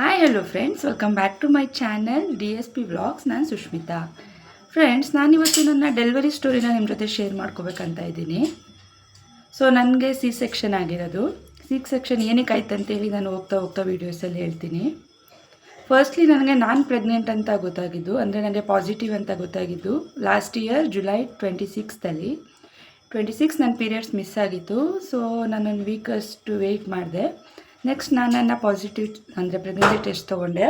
Hi hello friends welcome back to my channel D S P vlogs ನಾನು Sushmita friends ನಾನಿವತ್ತು ನನ್ನ delivery ಸ್ಟೋರಿನ ನಿಮ್ಮ ಜೊತೆ ಶೇರ್ ಮಾಡ್ಕೋಬೇಕಂತ ಇದ್ದೀನಿ. ಸೊ ನನಗೆ ಸಿ ಸೆಕ್ಷನ್ ಆಗಿರೋದು. ಸಿ ಸೆಕ್ಷನ್ ಏನಕ್ಕೆ ಆಯ್ತು ಅಂತೇಳಿ ನಾನು ಹೋಗ್ತಾ ಹೋಗ್ತಾ ವೀಡಿಯೋಸಲ್ಲಿ ಹೇಳ್ತೀನಿ. ಫಸ್ಟ್ಲಿ ನನಗೆ ನಾನು ಪ್ರೆಗ್ನೆಂಟ್ ಅಂತ ಗೊತ್ತಾಗಿದ್ದು, ಅಂದರೆ ನನಗೆ ಪಾಸಿಟಿವ್ ಅಂತ ಗೊತ್ತಾಗಿದ್ದು ಲಾಸ್ಟ್ ಇಯರ್ ಜುಲೈ ಟ್ವೆಂಟಿ ಸಿಕ್ಸ್ತಲ್ಲಿ ಟ್ವೆಂಟಿ ಸಿಕ್ಸ್ ನನ್ನ ಪೀರಿಯಡ್ಸ್ ಮಿಸ್ ಆಗಿತ್ತು. ಸೊ ನಾನೊಂದು ವೀಕಷ್ಟು ವೆಯ್ಟ್ ಮಾಡಿದೆ. ನೆಕ್ಸ್ಟ್ ನಾನು ನನ್ನ ಪಾಸಿಟಿವ್ ಅಂದರೆ ಪ್ರೆಗ್ನೆನ್ಸಿ ಟೆಸ್ಟ್ ತೊಗೊಂಡೆ.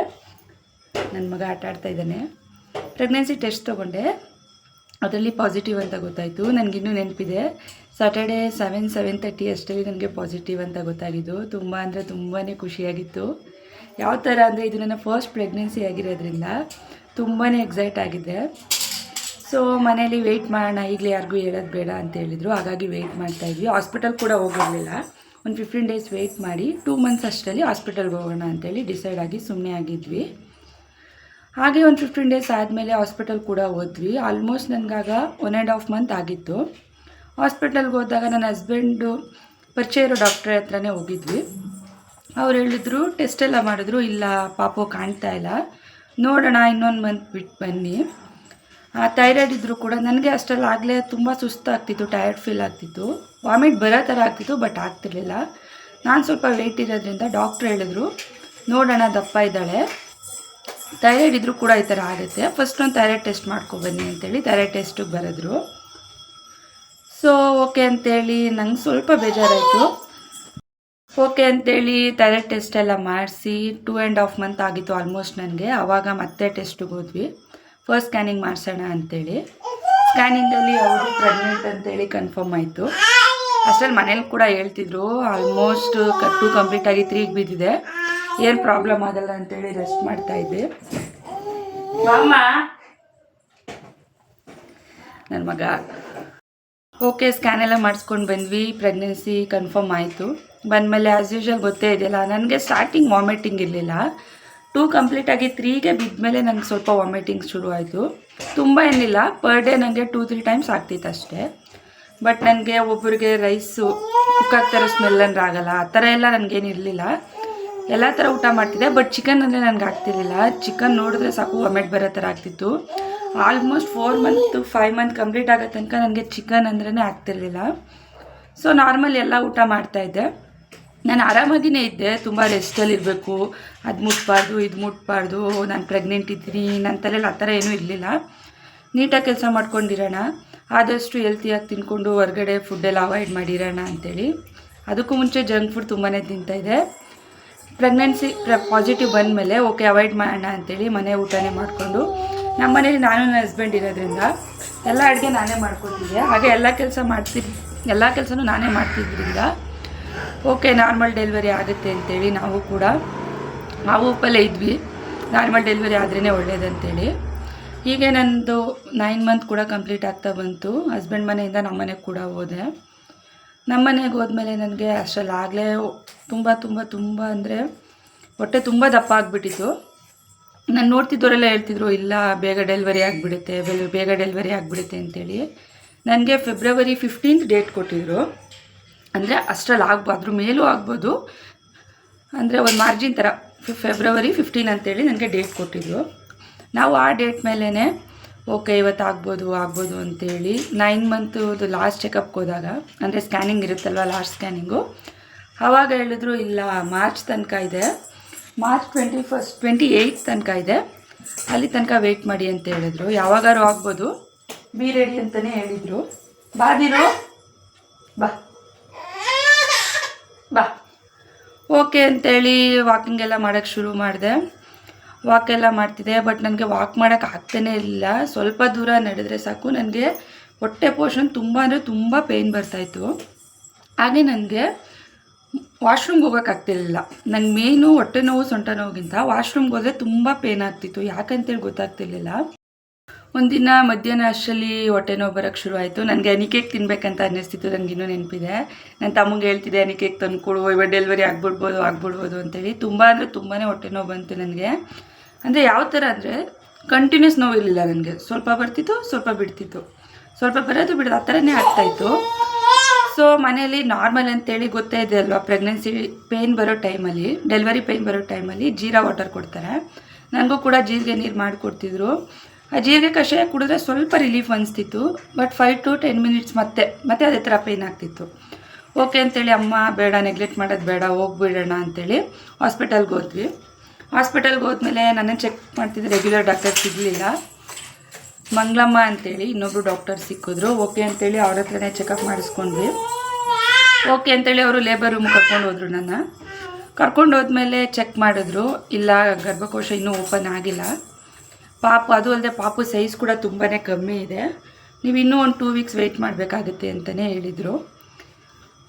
ನನ್ನ ಮಗ ಆಟ ಆಡ್ತಾ ಇದ್ದಾನೆ. ಪ್ರೆಗ್ನೆನ್ಸಿ ಟೆಸ್ಟ್ ತೊಗೊಂಡೆ. ಅದರಲ್ಲಿ ಪಾಸಿಟಿವ್ ಅಂತ ಗೊತ್ತಾಯಿತು. ನನಗಿನ್ನೂ ನೆನಪಿದೆ. ಸ್ಯಾಟರ್ಡೇ ಸೆವೆನ್ ಸೆವೆನ್ ತರ್ಟಿ ಅಷ್ಟರಲ್ಲಿ ನನಗೆ ಪಾಸಿಟಿವ್ ಅಂತ ಗೊತ್ತಾಗಿದ್ದು. ತುಂಬ ಅಂದರೆ ತುಂಬಾ ಖುಷಿಯಾಗಿತ್ತು. ಯಾವ ಥರ ಅಂದರೆ ಇದು ನನ್ನ ಫಸ್ಟ್ ಪ್ರೆಗ್ನೆನ್ಸಿ ಆಗಿರೋದ್ರಿಂದ ತುಂಬಾ ಎಕ್ಸೈಟ್ ಆಗಿದೆ ಸೊ ಮನೇಲಿ ವೆಯ್ಟ್ ಮಾಡೋಣ. ಈಗಲೇ ಯಾರಿಗೂ ಹೇಳೋದು ಬೇಡ ಅಂತ ಹೇಳಿದರು. ಹಾಗಾಗಿ ವೆಯ್ಟ್ ಮಾಡ್ತಾಯಿದ್ವಿ ಹಾಸ್ಪಿಟಲ್ ಕೂಡ ಹೋಗಿರಲಿಲ್ಲ. ಒಂದು ಫಿಫ್ಟೀನ್ ಡೇಸ್ ವೆಯ್ಟ್ ಮಾಡಿ ಟೂ ಮಂತ್ಸ್ ಅಷ್ಟರಲ್ಲಿ ಹಾಸ್ಪಿಟಲ್ಗೆ ಹೋಗೋಣ ಅಂತೇಳಿ ಡಿಸೈಡ್ ಆಗಿ ಸುಮ್ಮನೆ ಆಗಿದ್ವಿ. ಹಾಗೆ ಒಂದು ಫಿಫ್ಟೀನ್ ಡೇಸ್ ಆದಮೇಲೆ ಹಾಸ್ಪಿಟಲ್ ಕೂಡ ಹೋದ್ವಿ. ಆಲ್ಮೋಸ್ಟ್ ನನಗಾಗ ಒನ್ ಆ್ಯಂಡ್ ಹಾಫ್ ಮಂತ್ ಆಗಿತ್ತು. ಹಾಸ್ಪಿಟಲ್ಗೆ ಹೋದಾಗ ನನ್ನ ಹಸ್ಬೆಂಡು ಪರಿಚಯ ಇರೋ ಡಾಕ್ಟ್ರ್ ಹತ್ರನೇ ಹೋಗಿದ್ವಿ. ಅವ್ರು ಹೇಳಿದ್ರು ಟೆಸ್ಟ್ ಎಲ್ಲ ಮಾಡಿದ್ರು, ಇಲ್ಲ, ಪಾಪು ಕಾಣ್ತಾ ಇಲ್ಲ. ನೋಡೋಣ, ಇನ್ನೊಂದು ಮಂತ್ ಬಿಟ್ಟು ಬನ್ನಿ. ಥೈರಾಯ್ಡ್ ಇದ್ದರೂ ಕೂಡ ನನಗೆ ಅಷ್ಟರಲ್ಲಿ ಆಗಲೇ ತುಂಬ ಸುಸ್ತಾಗ್ತಿತ್ತು ಟಯರ್ಡ್ ಫೀಲ್ ಆಗ್ತಿತ್ತು. ವಾಮಿಟ್ ಬರೋ ಥರ ಆಗ್ತಿತ್ತು ಬಟ್ ಆಗ್ತಿರ್ಲಿಲ್ಲ. ನಾನು ಸ್ವಲ್ಪ ವೆಯ್ಟ್ ಇರೋದ್ರಿಂದ ಡಾಕ್ಟ್ರ್ ಹೇಳಿದ್ರು, ನೋಡೋಣ ದಪ್ಪ ಇದ್ದಾಳೆ. ಥೈರಾಯ್ಡ್ ಇದ್ದರೂ ಕೂಡ ಈ ಥರ ಆಗುತ್ತೆ. ಫಸ್ಟ್ ಒಂದು ಥೈರಾಯ್ಡ್ ಟೆಸ್ಟ್ ಮಾಡ್ಕೊಬನ್ನಿ ಅಂತೇಳಿ ಥೈರಾಯ್ಡ್ ಟೆಸ್ಟಿಗೆ ಬರೆದ್ರು. ಸೊ ಓಕೆ ಅಂತೇಳಿ ನಂಗೆ ಸ್ವಲ್ಪ ಬೇಜಾರಾಯಿತು. ಓಕೆ ಅಂತೇಳಿ ಥೈರಾಯ್ಡ್ ಟೆಸ್ಟ್ ಎಲ್ಲ ಮಾಡಿಸಿ ಟೂ ಆ್ಯಂಡ್ ಹಾಫ್ ಮಂತ್ ಆಗಿತ್ತು ಆಲ್ಮೋಸ್ಟ್ ನನಗೆ. ಆವಾಗ ಮತ್ತೆ ಟೆಸ್ಟಿಗೆ ಹೋದ್ವಿ. ಫಸ್ಟ್ ಸ್ಕ್ಯಾನಿಂಗ್ ಮಾಡಿಸೋಣ ಅಂತೇಳಿ. ಸ್ಕ್ಯಾನಿಂಗಲ್ಲಿ ಅವರು ಪ್ರೆಗ್ನೆಂಟ್ ಅಂತೇಳಿ ಕನ್ಫರ್ಮ್ ಆಯಿತು. ಅಷ್ಟರಲ್ಲಿ ಮನೇಲಿ ಕೂಡ ಹೇಳ್ತಿದ್ರು ಆಲ್ಮೋಸ್ಟ್ ಟು ಕಂಪ್ಲೀಟ್ ಆಗಿ ತ್ರೀಗೆ ಬಿದ್ದಿದೆ. ಏನು ಪ್ರಾಬ್ಲಮ್ ಆಗಲ್ಲ ಅಂತೇಳಿ ರೆಸ್ಟ್ ಮಾಡ್ತಾ ಇದ್ದೆ. ನನ್ನ ಮಗ. ಓಕೆ ಸ್ಕ್ಯಾನ್ ಎಲ್ಲ ಮಾಡಿಸ್ಕೊಂಡು ಬಂದ್ವಿ. ಪ್ರೆಗ್ನೆನ್ಸಿ ಕನ್ಫರ್ಮ್ ಆಯಿತು. ಬಂದಮೇಲೆ ಆ್ಯಸ್ ಯೂಶಲ್ ಗೊತ್ತೇ ಇದೆಯಲ್ಲ, ನನಗೆ ಸ್ಟಾರ್ಟಿಂಗ್ ವಾಮಿಟಿಂಗ್ ಇರಲಿಲ್ಲ. ಟೂ ಕಂಪ್ಲೀಟ್ ಆಗಿ ತ್ರೀಗೆ ಬಿದ್ಮೇಲೆ ನಂಗೆ ಸ್ವಲ್ಪ ವಾಮಿಟಿಂಗ್ ಶುರು ಆಯಿತು ತುಂಬ ಏನಿಲ್ಲ ಪರ್ ಡೇ ನನಗೆ ಟೂ ತ್ರೀ ಟೈಮ್ಸ್ ಆಗ್ತಿತ್ತು ಅಷ್ಟೇ. ಬಟ್ ನನಗೆ ಒಬ್ಬರಿಗೆ ರೈಸು ಕುಕ್ ಆಗ್ತಾರೋ ಸ್ಮೆಲ್ ಅಂದ್ರೆ ಆಗಲ್ಲ. ಆ ಥರ ಎಲ್ಲ ನನಗೇನು ಇರಲಿಲ್ಲ. ಎಲ್ಲ ಥರ ಊಟ ಮಾಡ್ತಿದ್ದೆ ಬಟ್ ಚಿಕನ್ ಅಂದರೆ ನನಗೆ ಆಗ್ತಿರ್ಲಿಲ್ಲ. ಚಿಕನ್ ನೋಡಿದ್ರೆ ಸಾಕು ವಾಮಿಟ್ ಬರೋ ಥರ ಆಗ್ತಿತ್ತು. Almost four month five month complete ಆಗೋ ತನಕ ನನಗೆ ಚಿಕನ್ ಅಂದ್ರೇ ಆಗ್ತಿರಲಿಲ್ಲ. ಸೊ ನಾರ್ಮಲ್ ಎಲ್ಲ ಊಟ ಮಾಡ್ತಾಯಿದ್ದೆ ನಾನು ಆರಾಮಾಗಿಯೇ ಇದ್ದೆ, ತುಂಬ ರೆಸ್ಟಲ್ಲಿ ಇರಬೇಕು. ಅದು ಮುಟ್ಬಾರ್ದು, ಇದು ಮುಟ್ಬಾರ್ದು, ನಾನು ಪ್ರೆಗ್ನೆಂಟ್ ಇದ್ದೀನಿ ನನ್ನ ತಲೆಯಲ್ಲಿ ಆ ಥರ ಏನೂ ಇರಲಿಲ್ಲ. ನೀಟಾಗಿ ಕೆಲಸ ಮಾಡ್ಕೊಂಡಿರೋಣ. ಆದಷ್ಟು ಹೆಲ್ತಿಯಾಗಿ ತಿನ್ಕೊಂಡು ಹೊರಗಡೆ ಫುಡ್ಡೆಲ್ಲ ಅವಾಯ್ಡ್ ಮಾಡಿರೋಣ ಅಂಥೇಳಿ ಅದಕ್ಕೂ ಮುಂಚೆ ಜಂಕ್ ಫುಡ್ ತುಂಬಾ ತಿಂತಾಯಿದೆ ಪ್ರೆಗ್ನೆನ್ಸಿ ಪಾಸಿಟಿವ್ ಬಂದಮೇಲೆ ಓಕೆ ಅವಾಯ್ಡ್ ಮಾಡೋಣ ಅಂತೇಳಿ ಮನೆ ಊಟನೇ ಮಾಡಿಕೊಂಡು. ನಮ್ಮ ಮನೇಲಿ ನಾನು ನನ್ನ ಹಸ್ಬೆಂಡ್ ಇರೋದ್ರಿಂದ ಎಲ್ಲ ಅಡುಗೆ ನಾನೇ ಮಾಡ್ಕೊತಿದ್ದೆ. ಹಾಗೆ ಎಲ್ಲ ಕೆಲಸ ಮಾಡ್ತಿದ್ದೆ ಎಲ್ಲ ಕೆಲಸನೂ ನಾನೇ ಮಾಡ್ತಿದ್ದರಿಂದ ಓಕೆ, ನಾರ್ಮಲ್ ಡೆಲಿವರಿ ಆಗುತ್ತೆ ಅಂತೇಳಿ ನಾವು ಕೂಡ ನಾವು ಉಪ್ಪಲ್ಲೇ ಇದ್ವಿ. ನಾರ್ಮಲ್ ಡೆಲಿವರಿ ಆದ್ರೇ ಒಳ್ಳೇದಂತೇಳಿ. ಹೀಗೆ ನಂದು ನೈನ್ ಮಂತ್ ಕೂಡ ಕಂಪ್ಲೀಟ್ ಆಗ್ತಾ ಬಂತು. ಹಸ್ಬೆಂಡ್ ಮನೆಯಿಂದ ನಮ್ಮ ಮನೆಗೆ ಕೂಡ ಹೋದೆ. ನಮ್ಮ ಮನೆಗೆ ಹೋದ್ಮೇಲೆ ನನಗೆ ಅಷ್ಟರಲ್ಲಿ ಆಗಲೇ ತುಂಬ ತುಂಬ ತುಂಬ ಅಂದರೆ ಹೊಟ್ಟೆ ತುಂಬ ದಪ್ಪ ಆಗಿಬಿಟ್ಟಿತ್ತು. ನಾನು ನೋಡ್ತಿದ್ದವರೆಲ್ಲ ಹೇಳ್ತಿದ್ರು, ಇಲ್ಲ, ಬೇಗ ಡೆಲಿವರಿ ಆಗಿಬಿಡುತ್ತೆ, ಬೇಗ ಡೆಲಿವರಿ ಆಗಿಬಿಡುತ್ತೆ ಅಂತೇಳಿ. ನನಗೆ ಫೆಬ್ರವರಿ ಫಿಫ್ಟೀನ್ತ್ ಡೇಟ್ ಕೊಟ್ಟಿದ್ರು. ಅಂದರೆ ಅಷ್ಟರಲ್ಲಿ ಆಗ್ಬೋದು ಅದ್ರ ಮೇಲೂ ಆಗ್ಬೋದು. ಅಂದರೆ ಒಂದು ಮಾರ್ಜಿನ್ ಥರ ಫೆಬ್ರವರಿ ಫಿಫ್ಟೀನ್ ಅಂತೇಳಿ ನನಗೆ ಡೇಟ್ ಕೊಟ್ಟಿದ್ರು. ನಾವು ಆ ಡೇಟ್ ಮೇಲೇ ಓಕೆ ಇವತ್ತು ಆಗ್ಬೋದು ಆಗ್ಬೋದು ಅಂತೇಳಿ ನೈನ್ ಮಂತ್ದು ಲಾಸ್ಟ್ ಚೆಕಪ್ಗೆ ಹೋದಾಗ, ಅಂದರೆ ಸ್ಕ್ಯಾನಿಂಗ್ ಇರುತ್ತಲ್ವ ಲಾಸ್ಟ್ ಸ್ಕ್ಯಾನಿಂಗು ಆವಾಗ ಹೇಳಿದ್ರು ಇಲ್ಲ ಮಾರ್ಚ್ ತನಕ ಇದೆ. March twenty first twenty eight ತನಕ ಇದೆ. ಅಲ್ಲಿ ತನಕ ವೆಯ್ಟ್ ಮಾಡಿ ಅಂತ ಹೇಳಿದ್ರು. ಯಾವಾಗಾರು ಆಗ್ಬೋದು. ಬಿ ರೆಡಿ ಅಂತಲೇ ಹೇಳಿದರು. ಬಾದಿರು ಬಾ. ಬಾ. ಓಕೆ ಅಂತೇಳಿ ವಾಕಿಂಗ್ ಎಲ್ಲ ಮಾಡೋಕ್ಕೆ ಶುರು ಮಾಡಿದೆ. ವಾಕ್ ಎಲ್ಲ ಮಾಡ್ತಿದ್ದೆ ಬಟ್ ನನಗೆ ವಾಕ್ ಮಾಡೋಕ್ಕೆ ಆಗ್ತಾನೇ ಇರಲಿಲ್ಲ ಸ್ವಲ್ಪ ದೂರ ನಡೆದರೆ ಸಾಕು. ನನಗೆ ಹೊಟ್ಟೆ ಪೋರ್ಷನ್ ತುಂಬ ಅಂದರೆ ತುಂಬ ಪೇಯ್ನ್ ಬರ್ತಾಯಿತ್ತು ಹಾಗೆ ನನಗೆ ವಾಶ್ರೂಮ್ಗೆ ಹೋಗೋಕ್ಕಾಗ್ತಿರ್ಲಿಲ್ಲ ನಂಗೆ ಮೇಯ್ನು ಹೊಟ್ಟೆ ನೋವು, ಸೊಂಟ ನೋವಿಗಿಂತ ವಾಶ್ರೂಮ್ಗೆ ಹೋದರೆ ತುಂಬ ಪೇನ್ ಆಗ್ತಿತ್ತು. ಯಾಕಂತೇಳಿ ಗೊತ್ತಾಗ್ತಿರ್ಲಿಲ್ಲ. ಒಂದಿನ ಮಧ್ಯಾಹ್ನ ಅಷ್ಟರಲ್ಲಿ ಹೊಟ್ಟೆ ನೋವು ಬರೋಕ್ಕೆ ಶುರು ಆಯಿತು ನನಗೆ ಅನಿಕೇಕ್ ತಿನ್ಬೇಕಂತ ಅನ್ನಿಸ್ತಿತ್ತು ಇನ್ನೂ ನೆನಪಿದೆ. ನನ್ನ ತಮ್ಮಗೆ ಹೇಳ್ತಿದ್ದೆ ಅನಿಕೇಕ್ ತಂದು ಕೊಡು ಇವಾಗ ಡೆಲಿವರಿ ಆಗ್ಬಿಡ್ಬೋದು ಆಗ್ಬಿಡ್ಬೋದು ಅಂತೇಳಿ. ತುಂಬ ಅಂದರೆ ತುಂಬಾ ಹೊಟ್ಟೆ ನೋವು ಬಂತು ನನಗೆ. ಅಂದರೆ ಯಾವ ಥರ ಅಂದರೆ ಕಂಟಿನ್ಯೂಸ್ ನೋವು ಇರಲಿಲ್ಲ ನನಗೆ. ಸ್ವಲ್ಪ ಬರ್ತಿತ್ತು, ಸ್ವಲ್ಪ ಬಿಡ್ತಿತ್ತು. ಸ್ವಲ್ಪ ಬರೋದು ಬಿಡೋದು ಆ ಥರನೇ ಆಗ್ತಾಯಿತ್ತು ಸೊ ಮನೆಯಲ್ಲಿ ನಾರ್ಮಲ್ ಅಂತೇಳಿ ಗೊತ್ತೇ ಇದೆ ಅಲ್ವಾ ಪ್ರೆಗ್ನೆನ್ಸಿ ಪೇಯ್ನ್ ಬರೋ ಟೈಮಲ್ಲಿ ಡೆಲಿವರಿ ಪೇಯ್ನ್ ಬರೋ ಟೈಮಲ್ಲಿ ಜೀರಾ ವಾಟರ್ ಕೊಡ್ತಾರೆ. ನನಗೂ ಕೂಡ ಜೀರಿಗೆ ನೀರು ಮಾಡಿಕೊಡ್ತಿದ್ರು. ಆ ಜೀರಿಗೆ ಕಷಾಯ ಕುಡಿದ್ರೆ ಸ್ವಲ್ಪ ರಿಲೀಫ್ ಅನಿಸ್ತಿತ್ತು but five to ten minutes ಮತ್ತೆ ಮತ್ತೆ ಅದೇ ಥರ ಪೇಯ್ನ್ ಆಗ್ತಿತ್ತು. ಓಕೆ ಅಂತೇಳಿ ಅಮ್ಮ, ಬೇಡ ನೆಗ್ಲೆಕ್ಟ್ ಮಾಡೋದು ಬೇಡ, ಹೋಗ್ಬಿಡೋಣ ಅಂತೇಳಿ ಹಾಸ್ಪಿಟಲ್ಗೆ ಹೋದ್ವಿ. ಹಾಸ್ಪಿಟಲ್ಗೆ ಹೋದ್ಮೇಲೆ ನನ್ನ ಚೆಕ್ ಮಾಡ್ತಿದ್ದೆ ರೆಗ್ಯುಲರ್ ಡಾಕ್ಟರ್ ಸಿಗಲಿಲ್ಲ. ಮಂಗ್ಲಮ್ಮ ಅಂತೇಳಿ ಇನ್ನೊಬ್ರು ಡಾಕ್ಟರ್ ಸಿಕ್ಕಿದ್ರು. ಓಕೆ ಅಂತೇಳಿ ಅವ್ರ ಹತ್ರನೇ ಚೆಕಪ್ ಮಾಡಿಸ್ಕೊಂಡ್ವಿ. ಓಕೆ ಅಂತೇಳಿ ಅವರು ಲೇಬರ್ ರೂಮ್ ಕರ್ಕೊಂಡು ಹೋದರು ನನ್ನ. ಕರ್ಕೊಂಡು ಹೋದ್ಮೇಲೆ ಚೆಕ್ ಮಾಡಿದ್ರು. ಇಲ್ಲ, ಗರ್ಭಕೋಶ ಇನ್ನೂ ಓಪನ್ ಆಗಿಲ್ಲ. ಪಾಪು, ಅದು ಅಲ್ಲದೆ ಪಾಪು ಸೈಜ್ ಕೂಡ ತುಂಬಾ ಕಮ್ಮಿ ಇದೆ. ನೀವು ಇನ್ನೂ ಒಂದು ಟೂ ವೀಕ್ಸ್ ವೆಯ್ಟ್ ಮಾಡಬೇಕಾಗುತ್ತೆ ಅಂತಲೇ ಹೇಳಿದರು.